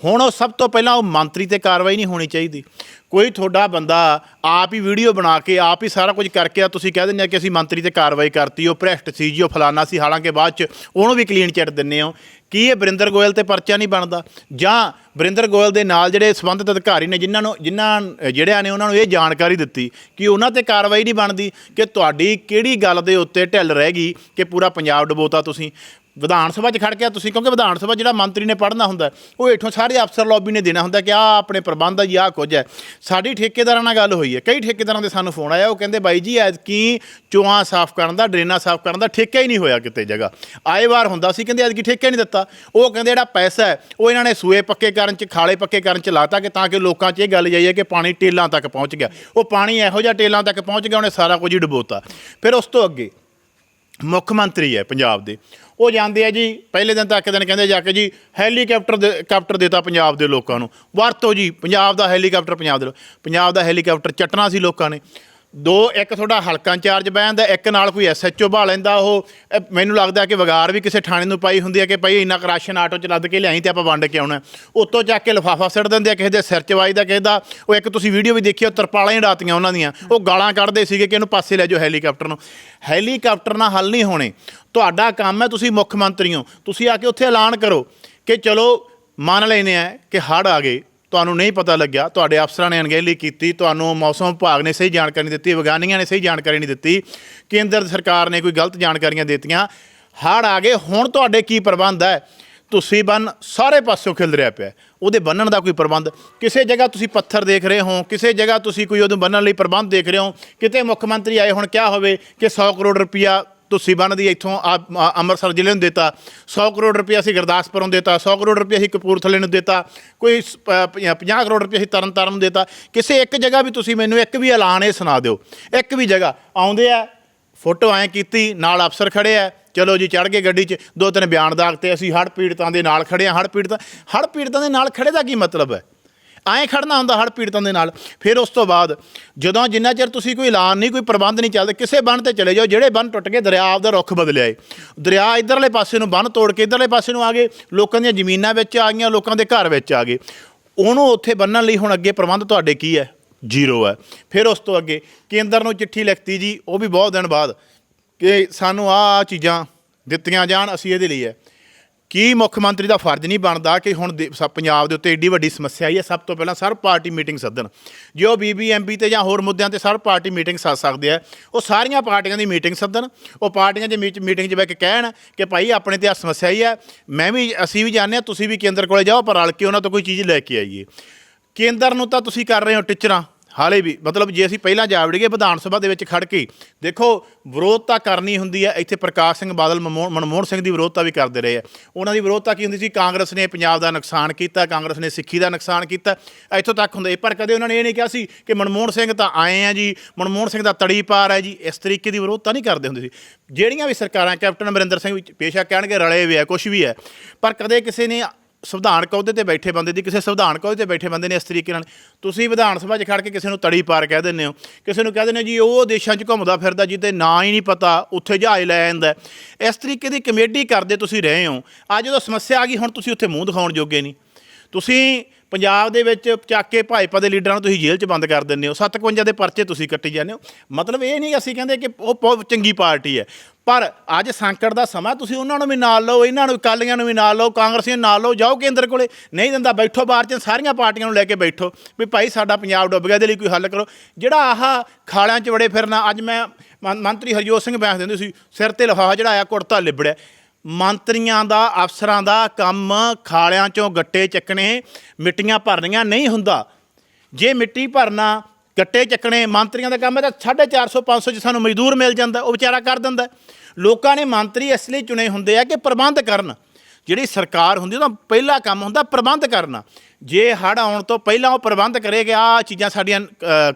ਹੁਣ ਉਹ ਸਭ ਤੋਂ ਪਹਿਲਾਂ ਉਹ ਮੰਤਰੀ ਤੇ ਕਾਰਵਾਈ ਨਹੀਂ ਹੋਣੀ ਚਾਹੀਦੀ। ਕੋਈ ਤੁਹਾਡਾ ਬੰਦਾ ਆਪ ਹੀ ਵੀਡੀਓ ਬਣਾ ਕੇ, ਆਪ ਹੀ ਸਾਰਾ ਕੁਝ ਕਰਕੇ ਆ, ਤੁਸੀਂ ਕਹਿ ਦਿੰਦੇ ਆ ਕਿ ਅਸੀਂ ਮੰਤਰੀ ਤੇ ਕਾਰਵਾਈ ਕਰਤੀ, ਉਹ ਭ੍ਰਿਸ਼ਟ ਸੀ ਜੀ, ਉਹ ਫਲਾਨਾ ਸੀ, ਹਾਲਾਂਕਿ ਬਾਅਦ ਚ ਉਹਨੂੰ ਵੀ ਕਲੀਨ ਚਿੱਟ ਦਿੰਨੇ ਹੋ। ਕੀ ਇਹ ਬਰਿੰਦਰ ਗੋਇਲ ਤੇ ਪਰਚਾ ਨਹੀਂ ਬਣਦਾ? ਜਾਂ ਬਰਿੰਦਰ ਗੋਇਲ ਦੇ ਨਾਲ ਜਿਹੜੇ ਸੰਬੰਧਿਤ ਅਧਿਕਾਰੀ ਨੇ, ਜਿਨ੍ਹਾਂ ਨੂੰ ਜਿਨ੍ਹਾਂ ਜਿਹੜਿਆਂ ਨੇ ਉਹਨਾਂ ਨੂੰ ਇਹ ਜਾਣਕਾਰੀ ਦਿੱਤੀ ਕਿ ਉਹਨਾਂ ਤੇ ਕਾਰਵਾਈ ਨਹੀਂ ਬਣਦੀ, ਕਿ ਤੁਹਾਡੀ ਕਿਹੜੀ ਗੱਲ ਦੇ ਉੱਤੇ ਢਿੱਲ ਰਹਿ ਗਈ, ਕਿ ਪੂਰਾ ਪੰਜਾਬ ਡਬੋਤਾ ਤੁਸੀਂ? ਵਿਧਾਨ ਸਭਾ 'ਚ ਖੜ ਕੇ ਤੁਸੀਂ, ਕਿਉਂਕਿ ਵਿਧਾਨ ਸਭਾ ਜਿਹੜਾ ਮੰਤਰੀ ਨੇ ਪੜ੍ਹਨਾ ਹੁੰਦਾ, ਉਹ ਹੇਠੋਂ ਸਾਰੇ ਅਫਸਰ ਲੌਬੀ ਨੇ ਦੇਣਾ ਹੁੰਦਾ ਕਿ ਆਹ ਆਪਣੇ ਪ੍ਰਬੰਧ ਆ ਜੀ, ਆਹ ਕੁਝ ਹੈ। ਸਾਡੀ ਠੇਕੇਦਾਰਾਂ ਨਾਲ ਗੱਲ ਹੋਈ ਹੈ। ਕਈ ਠੇਕੇਦਾਰਾਂ ਦੇ ਸਾਨੂੰ ਫੋਨ ਆਇਆ, ਉਹ ਕਹਿੰਦੇ ਬਾਈ ਜੀ, ਐਤਕੀ ਚੋਆਂ ਸਾਫ਼ ਕਰਨ ਦਾ, ਡਰੇਨਾਂ ਸਾਫ਼ ਕਰਨ ਦਾ ਠੇਕਾ ਹੀ ਨਹੀਂ ਹੋਇਆ ਕਿਤੇ ਜਗ੍ਹਾ। ਆਏ ਵਾਰ ਹੁੰਦਾ ਸੀ, ਕਹਿੰਦੇ ਐਤਕੀ ਠੇਕਾ ਨਹੀਂ ਦਿੱਤਾ। ਉਹ ਕਹਿੰਦੇ ਜਿਹੜਾ ਪੈਸਾ ਹੈ, ਉਹ ਇਹਨਾਂ ਨੇ ਸੂਏ ਪੱਕੇ ਕਰਨ 'ਚ, ਖਾਲੇ ਪੱਕੇ ਕਰਨ 'ਚ ਲਾਤਾ ਕਿ ਤਾਂ ਕਿ ਲੋਕਾਂ 'ਚ ਇਹ ਗੱਲ ਜਾਈਏ ਕਿ ਪਾਣੀ ਟੇਲਾਂ ਤੱਕ ਪਹੁੰਚ ਗਿਆ। ਉਹ ਪਾਣੀ ਇਹੋ ਜਿਹਾ ਟੇਲਾਂ ਤੱਕ ਪਹੁੰਚ ਗਿਆ, ਉਹਨੇ ਸਾਰਾ ਕੁਝ ਹੀ ਡਬੋਤਾ। ਫਿਰ ਉਸ ਤੋਂ ਅੱਗੇ ਮੁੱਖ ਮੰਤਰੀ ਹੈ ਪੰਜਾਬ ਦੇ। ਉਹ ਜਾਂਦੇ ਆ ਜੀ, ਪਹਿਲੇ ਦਿਨ ਤਾਂ ਇੱਕ ਦਿਨ ਕਹਿੰਦੇ ਜਾ ਕੇ ਜੀ, ਹੈਲੀਕਾਪਟਰ ਦੇ, ਕਾਪਟਰ ਦੇਤਾ ਪੰਜਾਬ ਦੇ ਲੋਕਾਂ ਨੂੰ। ਵਰਤੋ ਜੀ, ਪੰਜਾਬ ਦਾ ਹੈਲੀਕਾਪਟਰ ਪੰਜਾਬ ਦੇ ਪੰਜਾਬ ਦਾ ਹੈਲੀਕਾਪਟਰ ਚੱਟਣਾ ਸੀ ਲੋਕਾਂ ਨੇ। ਦੋ, ਇੱਕ ਤੁਹਾਡਾ ਹਲਕਾ ਇੰਚਾਰਜ ਬਹਿੰਦਾ, ਇੱਕ ਨਾਲ ਕੋਈ ਐਸਐਚਓ ਬਾ ਲੈਂਦਾ ਉਹ। ਇਹ ਮੈਨੂੰ ਲੱਗਦਾ ਕਿ ਵਗਾਰ ਵੀ ਕਿਸੇ ਥਾਣੇ ਨੂੰ ਪਾਈ ਹੁੰਦੀ ਹੈ ਕਿ ਭਾਈ ਇੰਨਾ ਕੁ ਰਾਸ਼ਨ ਆਟੋ ਚ ਲੱਦ ਕੇ ਲਿਆਈ ਤੇ ਆਪਾਂ ਵੰਡ ਕੇ ਆਉਣਾ। ਉੱਤੋਂ ਚੱਕ ਕੇ ਲਿਫਾਫਾ ਸਿੱਟ ਦਿੰਦੇ ਆ, ਕਿਸੇ ਦੇ ਸਿਰ ਚ ਵੱਜਦਾ ਕਿਸੇ ਦਾ। ਉਹ ਇੱਕ ਤੁਸੀਂ ਵੀਡੀਓ ਵੀ ਦੇਖੀ ਉਹ ਤਰਪਾਲਾਂ ਹੀ ਡਾਤੀਆਂ ਉਹਨਾਂ ਦੀਆਂ। ਉਹ ਗਾਲਾਂ ਕੱਢਦੇ ਸੀਗੇ ਕਿ ਇਹਨੂੰ ਪਾਸੇ ਲੈ ਜਾਓ ਹੈਲੀਕਾਪਟਰ ਨੂੰ। ਹੈਲੀਕਾਪਟਰ ਨਾਲ ਹੱਲ ਨਹੀਂ ਹੋਣੇ। ਤੁਹਾਡਾ ਕੰਮ ਹੈ ਤੁਸੀਂ ਮੁੱਖ ਮੰਤਰੀ ਹੋ। ਤੁਸੀਂ ਆ ਕੇ ਉੱਥੇ ਐਲਾਨ ਕਰੋ ਕਿ ਚਲੋ ਮੰਨ ਲੈਨੇ ਆ ਕਿ ਹੜ੍ਹ ਆ ਗਏ। ਤੁਹਾਨੂੰ ਨਹੀਂ ਪਤਾ ਲੱਗਿਆ, ਤੁਹਾਡੇ ਅਫਸਰਾਂ ਨੇ ਅਣਗਹਿਲੀ ਕੀਤੀ, ਤੁਹਾਨੂੰ ਮੌਸਮ ਵਿਭਾਗ ਨੇ ਸਹੀ ਜਾਣਕਾਰੀ ਨਹੀਂ ਦਿੱਤੀ, ਵਿਗਿਆਨੀਆਂ ਨੇ ਸਹੀ ਜਾਣਕਾਰੀ ਨਹੀਂ ਦਿੱਤੀ, ਕੇਂਦਰ ਸਰਕਾਰ ਨੇ ਕੋਈ ਗਲਤ ਜਾਣਕਾਰੀਆਂ ਦਿੱਤੀਆਂ। ਹੜ੍ਹ ਆ ਗਏ, ਹੁਣ ਤੁਹਾਡੇ ਕੀ ਪ੍ਰਬੰਧ ਹੈ? ਤੁਸੀਂ ਬੰਨ ਸਾਰੇ ਪਾਸਿਓਂ ਖਿਲ ਰਿਹਾ ਪਿਆ ਉਹਦੇ ਬੰਨਣ ਦਾ ਕੋਈ ਪ੍ਰਬੰਧ? ਕਿਸੇ ਜਗ੍ਹਾ ਤੁਸੀਂ ਪੱਥਰ ਦੇਖ ਰਹੇ ਹੋ, ਕਿਸੇ ਜਗ੍ਹਾ ਤੁਸੀਂ ਕੋਈ ਉਹਨੂੰ ਬੰਨਣ ਲਈ ਪ੍ਰਬੰਧ ਦੇਖ ਰਹੇ ਹੋ? ਕਿਤੇ ਮੁੱਖ ਮੰਤਰੀ ਆਏ ਹੁਣ ਕਿਹਾ ਹੋਵੇ ਕਿ 100 ਕਰੋੜ ਰੁਪਇਆ ਤੁਸੀਂ ਬੰਨ੍ਹਦੀ ਇੱਥੋਂ ਆ- ਅੰਮ੍ਰਿਤਸਰ ਜ਼ਿਲ੍ਹੇ ਨੂੰ ਦਿੱਤਾ। 100 ਕਰੋੜ ਰੁਪਏ ਅਸੀਂ ਗੁਰਦਾਸਪੁਰੋਂ ਦਿੱਤਾ। 100 ਕਰੋੜ ਰੁਪਏ ਅਸੀਂ ਕਪੂਰਥਲੇ ਨੂੰ ਦਿੱਤਾ। ਕੋਈ ਸ- ਪ- ਪ- 50 ਕਰੋੜ ਰੁਪਏ ਅਸੀਂ ਤਰਨਤਾਰਨ ਨੂੰ ਦਿੱਤਾ। ਕਿਸੇ ਇੱਕ ਜਗ੍ਹਾ ਵੀ ਤੁਸੀਂ ਮੈਨੂੰ ਇੱਕ ਵੀ ਐਲਾਨ ਇਹ ਸੁਣਾ ਦਿਓ। ਇੱਕ ਵੀ ਜਗ੍ਹਾ। ਆਉਂਦੇ ਆ, ਫੋਟੋ ਐਂ ਕੀਤੀ, ਨਾਲ ਅਫਸਰ ਖੜੇ ਆ। ਚਲੋ ਜੀ ਚੜ ਗਏ ਗੱਡੀ 'ਚ। ਦੋ ਤਿੰਨ ਬਿਆਨ ਦਾਗਤੇ ਅਸੀਂ ਹੜ੍ਹ ਪੀੜਤਾਂ ਦੇ ਨਾਲ ਖੜੇ ਆ। ਹੜ੍ਹ ਪੀੜਤਾਂ ਹੜ੍ਹ ਪੀੜਤਾਂ ਦੇ ਨਾਲ ਖੜੇ ਦਾ ਕੀ ਮਤਲਬ ਹੈ? ਐਂ ਖੜਨਾ ਹੁੰਦਾ ਹੜ੍ਹ ਪੀੜਤਾਂ ਦੇ ਨਾਲ। ਫਿਰ ਉਸ ਤੋਂ ਬਾਅਦ ਜਦੋਂ ਜਿੰਨਾ ਚਿਰ ਤੁਸੀਂ ਕੋਈ ਐਲਾਨ ਨਹੀਂ, ਕੋਈ ਪ੍ਰਬੰਧ ਨਹੀਂ ਚੱਲਦਾ, ਕਿਸੇ ਬੰਨ ਤੇ ਚਲੇ ਜਾਓ, ਜਿਹੜੇ ਬੰਨ ਟੁੱਟ ਕੇ ਦਰਿਆ ਆਪਦਾ ਰੁੱਖ ਬਦਲਿਆ ਏ। ਦਰਿਆ ਇਧਰਲੇ ਪਾਸੇ ਨੂੰ ਬੰਨ ਤੋੜ ਕੇ ਇਧਰਲੇ ਪਾਸੇ ਨੂੰ ਆ ਗਏ, ਲੋਕਾਂ ਦੀਆਂ ਜ਼ਮੀਨਾਂ ਵਿੱਚ ਆ ਗਈਆਂ, ਲੋਕਾਂ ਦੇ ਘਰ ਵਿੱਚ ਆ ਗਏ। ਉਹਨੂੰ ਉੱਥੇ ਬੰਨਣ ਲਈ ਹੁਣ ਅੱਗੇ ਪ੍ਰਬੰਧ ਤੁਹਾਡੇ ਕੀ ਹੈ? ਜ਼ੀਰੋ ਹੈ। ਫਿਰ ਉਸ ਤੋਂ ਅੱਗੇ ਕੇਂਦਰ ਨੂੰ ਚਿੱਠੀ ਲਿਖਤੀ ਜੀ, ਉਹ ਵੀ ਬਹੁਤ ਦਿਨ ਬਾਅਦ ਕਿ ਸਾਨੂੰ ਆਹ ਚੀਜ਼ਾਂ ਦਿੱਤੀਆਂ ਜਾਣ, ਅਸੀਂ ਇਹਦੇ ਲਈ ਹੈ। ਕੀ ਮੁੱਖ ਮੰਤਰੀ ਦਾ ਫਰਜ਼ ਨਹੀਂ ਬਣਦਾ ਕਿ ਹੁਣ ਦੇ- ਸ ਪੰਜਾਬ ਦੇ ਉੱਤੇ ਏਡੀ ਵੱਡੀ ਸਮੱਸਿਆ ਆਈ ਹੈ? ਸਭ ਤੋਂ ਪਹਿਲਾਂ ਸਰਬ ਪਾਰਟੀ ਮੀਟਿੰਗ ਸੱਦਣ। ਜੇ ਉਹ ਬੀਬੀਐਮਬੀ ਤੇ ਜਾਂ ਹੋਰ ਮੁੱਦਿਆਂ ਤੇ ਸਰਬ ਪਾਰਟੀ ਮੀਟਿੰਗ ਸੱਦ ਸਕਦੇ ਆ, ਉਹ ਸਾਰੀਆਂ ਪਾਰਟੀਆਂ ਦੀ ਮੀਟਿੰਗ ਸੱਦਣ। ਉਹ ਪਾਰਟੀਆਂ ਦੇ ਵਿੱਚ ਮੀਟਿੰਗ 'ਚ ਬਹਿ ਕੇ ਕਹਿਣ ਕਿ ਭਾਈ ਆਪਣੇ ਤੇ ਆ ਸਮੱਸਿਆ ਹੀ ਹੈ, ਮੈਂ ਵੀ ਅਸੀਂ ਵੀ ਜਾਣਦੇ ਹਾਂ, ਤੁਸੀਂ ਵੀ ਕੇਂਦਰ ਕੋਲੇ ਜਾਓ, ਪਰ ਰਲ ਕੇ ਉਹਨਾਂ ਤੋਂ ਕੋਈ ਚੀਜ਼ ਲੈ ਕੇ ਆਈਏ। ਕੇਂਦਰ ਨੂੰ ਤਾਂ ਤੁਸੀਂ ਕਰ ਰਹੇ ਹੋ ਟਿਚਰਾਂ। ਹਾਲੇ ਵੀ, ਮਤਲਬ ਜੇ ਅਸੀਂ ਪਹਿਲਾਂ ਜਾ ਵੜੀਏ ਵਿਧਾਨ ਸਭਾ ਦੇ ਵਿੱਚ ਖੜ ਕੇ, ਦੇਖੋ ਵਿਰੋਧਤਾ ਕਰਨੀ ਹੁੰਦੀ ਹੈ, ਇੱਥੇ ਪ੍ਰਕਾਸ਼ ਸਿੰਘ ਬਾਦਲ ਮਨਮੋਹਨ ਮਨਮੋਹਨ ਸਿੰਘ ਦੀ ਵਿਰੋਧਤਾ ਵੀ ਕਰਦੇ ਰਹੇ ਆ। ਉਹਨਾਂ ਦੀ ਵਿਰੋਧਤਾ ਕੀ ਹੁੰਦੀ ਸੀ? ਕਾਂਗਰਸ ਨੇ ਪੰਜਾਬ ਦਾ ਨੁਕਸਾਨ ਕੀਤਾ, ਕਾਂਗਰਸ ਨੇ ਸਿੱਖੀ ਦਾ ਨੁਕਸਾਨ ਕੀਤਾ, ਇੱਥੋਂ ਤੱਕ ਹੁੰਦੇ। ਪਰ ਕਦੇ ਉਹਨਾਂ ਨੇ ਇਹ ਨਹੀਂ ਕਿਹਾ ਸੀ ਕਿ ਮਨਮੋਹਨ ਸਿੰਘ ਤਾਂ ਆਏ ਆ ਜੀ, ਮਨਮੋਹਨ ਸਿੰਘ ਦਾ ਤੜੀ ਪਾਰ ਹੈ ਜੀ, ਇਸ ਤਰੀਕੇ ਦੀ ਵਿਰੋਧਤਾ ਨਹੀਂ ਕਰਦੇ ਹੁੰਦੇ ਸੀ। ਜਿਹੜੀਆਂ ਵੀ ਸਰਕਾਰਾਂ, ਕੈਪਟਨ ਅਮਰਿੰਦਰ ਸਿੰਘ ਪੇਸ਼ਾ ਕਹਿਣਗੇ, ਰਲੇ ਵੀ ਹੈ ਕੁਝ ਵੀ ਹੈ। ਪਰ ਕਦੇ ਕਿਸੇ ਨੇ ਸੰਵਿਧਾਨਕ ਅਹੁਦੇ ਤੇ ਬੈਠੇ ਬੰਦੇ ਦੀ, ਕਿਸੇ ਸੰਵਿਧਾਨਕ ਅਹੁਦੇ ਤੇ ਬੈਠੇ ਬੰਦੇ ਨੇ ਇਸ ਤਰੀਕੇ ਨਾਲ, ਤੁਸੀਂ ਵਿਧਾਨ ਸਭਾ 'ਚ ਖੜ ਕੇ ਕਿਸੇ ਨੂੰ ਤੜੀ ਪਾਰ ਕਹਿ ਦਿੰਦੇ ਹੋ, ਕਿਸੇ ਨੂੰ ਕਹਿ ਦਿੰਦੇ ਹੋ ਜੀ ਉਹ ਦੇਸ਼ਾਂ 'ਚ ਘੁੰਮਦਾ ਫਿਰਦਾ ਜਿਹਦੇ ਨਾਂ ਹੀ ਨਹੀਂ ਪਤਾ, ਉੱਥੇ ਜਹਾਜ਼ ਲੈ ਜਾਂਦਾ ਇਸ ਤਰੀਕੇ ਦੀ ਕਮੇਟੀ ਕਰਦੇ ਤੁਸੀਂ ਰਹੇ ਹੋ, ਅੱਜ ਜਦੋਂ ਸਮੱਸਿਆ ਆ ਗਈ, ਹੁਣ ਤੁਸੀਂ ਉੱਥੇ ਮੂੰਹ ਦਿਖਾਉਣ ਜੋਗੇ ਨਹੀਂ। ਤੁਸੀਂ ਪੰਜਾਬ ਦੇ ਵਿੱਚ ਚੱਕ ਕੇ ਭਾਜਪਾ ਦੇ ਲੀਡਰਾਂ ਨੂੰ ਤੁਸੀਂ ਜੇਲ੍ਹ 'ਚ ਬੰਦ ਕਰ ਦਿੰਦੇ ਹੋ 57 ਦੇ ਪਰਚੇ ਤੁਸੀਂ ਕੱਟੀ ਜਾਂਦੇ ਹੋ। ਮਤਲਬ ਇਹ ਨਹੀਂ ਅਸੀਂ ਕਹਿੰਦੇ ਕਿ ਉਹ ਬਹੁਤ ਚੰਗੀ ਪਾਰਟੀ ਹੈ। ਪਰ ਅੱਜ ਸੰਕਟ ਦਾ ਸਮਾਂ, ਤੁਸੀਂ ਉਹਨਾਂ ਨੂੰ ਵੀ ਨਾਲ ਲਓ, ਇਹਨਾਂ ਨੂੰ, ਅਕਾਲੀਆਂ ਨੂੰ ਵੀ ਨਾਲ ਲਓ, ਕਾਂਗਰਸੀਆਂ ਨੂੰ ਨਾਲ ਲਓ, ਜਾਓ ਕੇਂਦਰ ਕੋਲੇ। ਨਹੀਂ ਦਿੰਦਾ, ਬੈਠੋ ਬਾਹਰ ਚ, ਸਾਰੀਆਂ ਪਾਰਟੀਆਂ ਨੂੰ ਲੈ ਕੇ ਬੈਠੋ ਵੀ ਭਾਈ ਸਾਡਾ ਪੰਜਾਬ ਡੁੱਬ ਗਿਆ, ਇਹਦੇ ਲਈ ਕੋਈ ਹੱਲ ਕਰੋ। ਜਿਹੜਾ ਆਹ ਖਾਲਿਆਂ 'ਚ ਵੜੇ ਫਿਰਨਾ, ਅੱਜ ਮੈਂ ਮੰਤਰੀ ਹਰਜੋਤ ਸਿੰਘ ਬੈਂਸ ਦਿੰਦੇ ਸੀ, ਸਿਰ ਤੇ ਲਿਫਾਫਾ ਚੜਾਇਆ ਕੁੜਤਾ ਲਿਬੜਿਆ। ਮੰਤਰੀਆਂ ਦਾ, ਅਫਸਰਾਂ ਦਾ ਕੰਮ ਖਾਲਿਆਂ 'ਚੋਂ ਗੱਟੇ ਚੱਕਣੇ, ਮਿੱਟੀਆਂ ਭਰਨੀਆਂ ਨਹੀਂ ਹੁੰਦਾ। ਜੇ ਮਿੱਟੀ ਭਰਨਾ ਗੱਟੇ ਚੱਕਣੇ, ਮੰਤਰੀਆਂ ਦਾ ਕੰਮ ਹੈ ਤਾਂ 450 500 ਚ ਸਾਨੂੰ ਮਜ਼ਦੂਰ ਮਿਲ ਜਾਂਦਾ, ਉਹ ਵਿਚਾਰਾ ਕਰ ਦਿੰਦਾ। ਲੋਕਾਂ ਨੇ ਮੰਤਰੀ ਇਸ ਲਈ ਚੁਣੇ ਹੁੰਦੇ ਆ ਕਿ ਪ੍ਰਬੰਧ ਕਰਨ। ਜਿਹੜੀ ਸਰਕਾਰ ਹੁੰਦੀ, ਉਹਦਾ ਪਹਿਲਾ ਕੰਮ ਹੁੰਦਾ ਪ੍ਰਬੰਧ ਕਰਨਾ। ਜੇ ਹੜ ਆਉਣ ਤੋਂ ਪਹਿਲਾਂ ਉਹ ਪ੍ਰਬੰਧ ਕਰੇ ਕਿ ਆ ਚੀਜ਼ਾਂ ਸਾਡੀਆਂ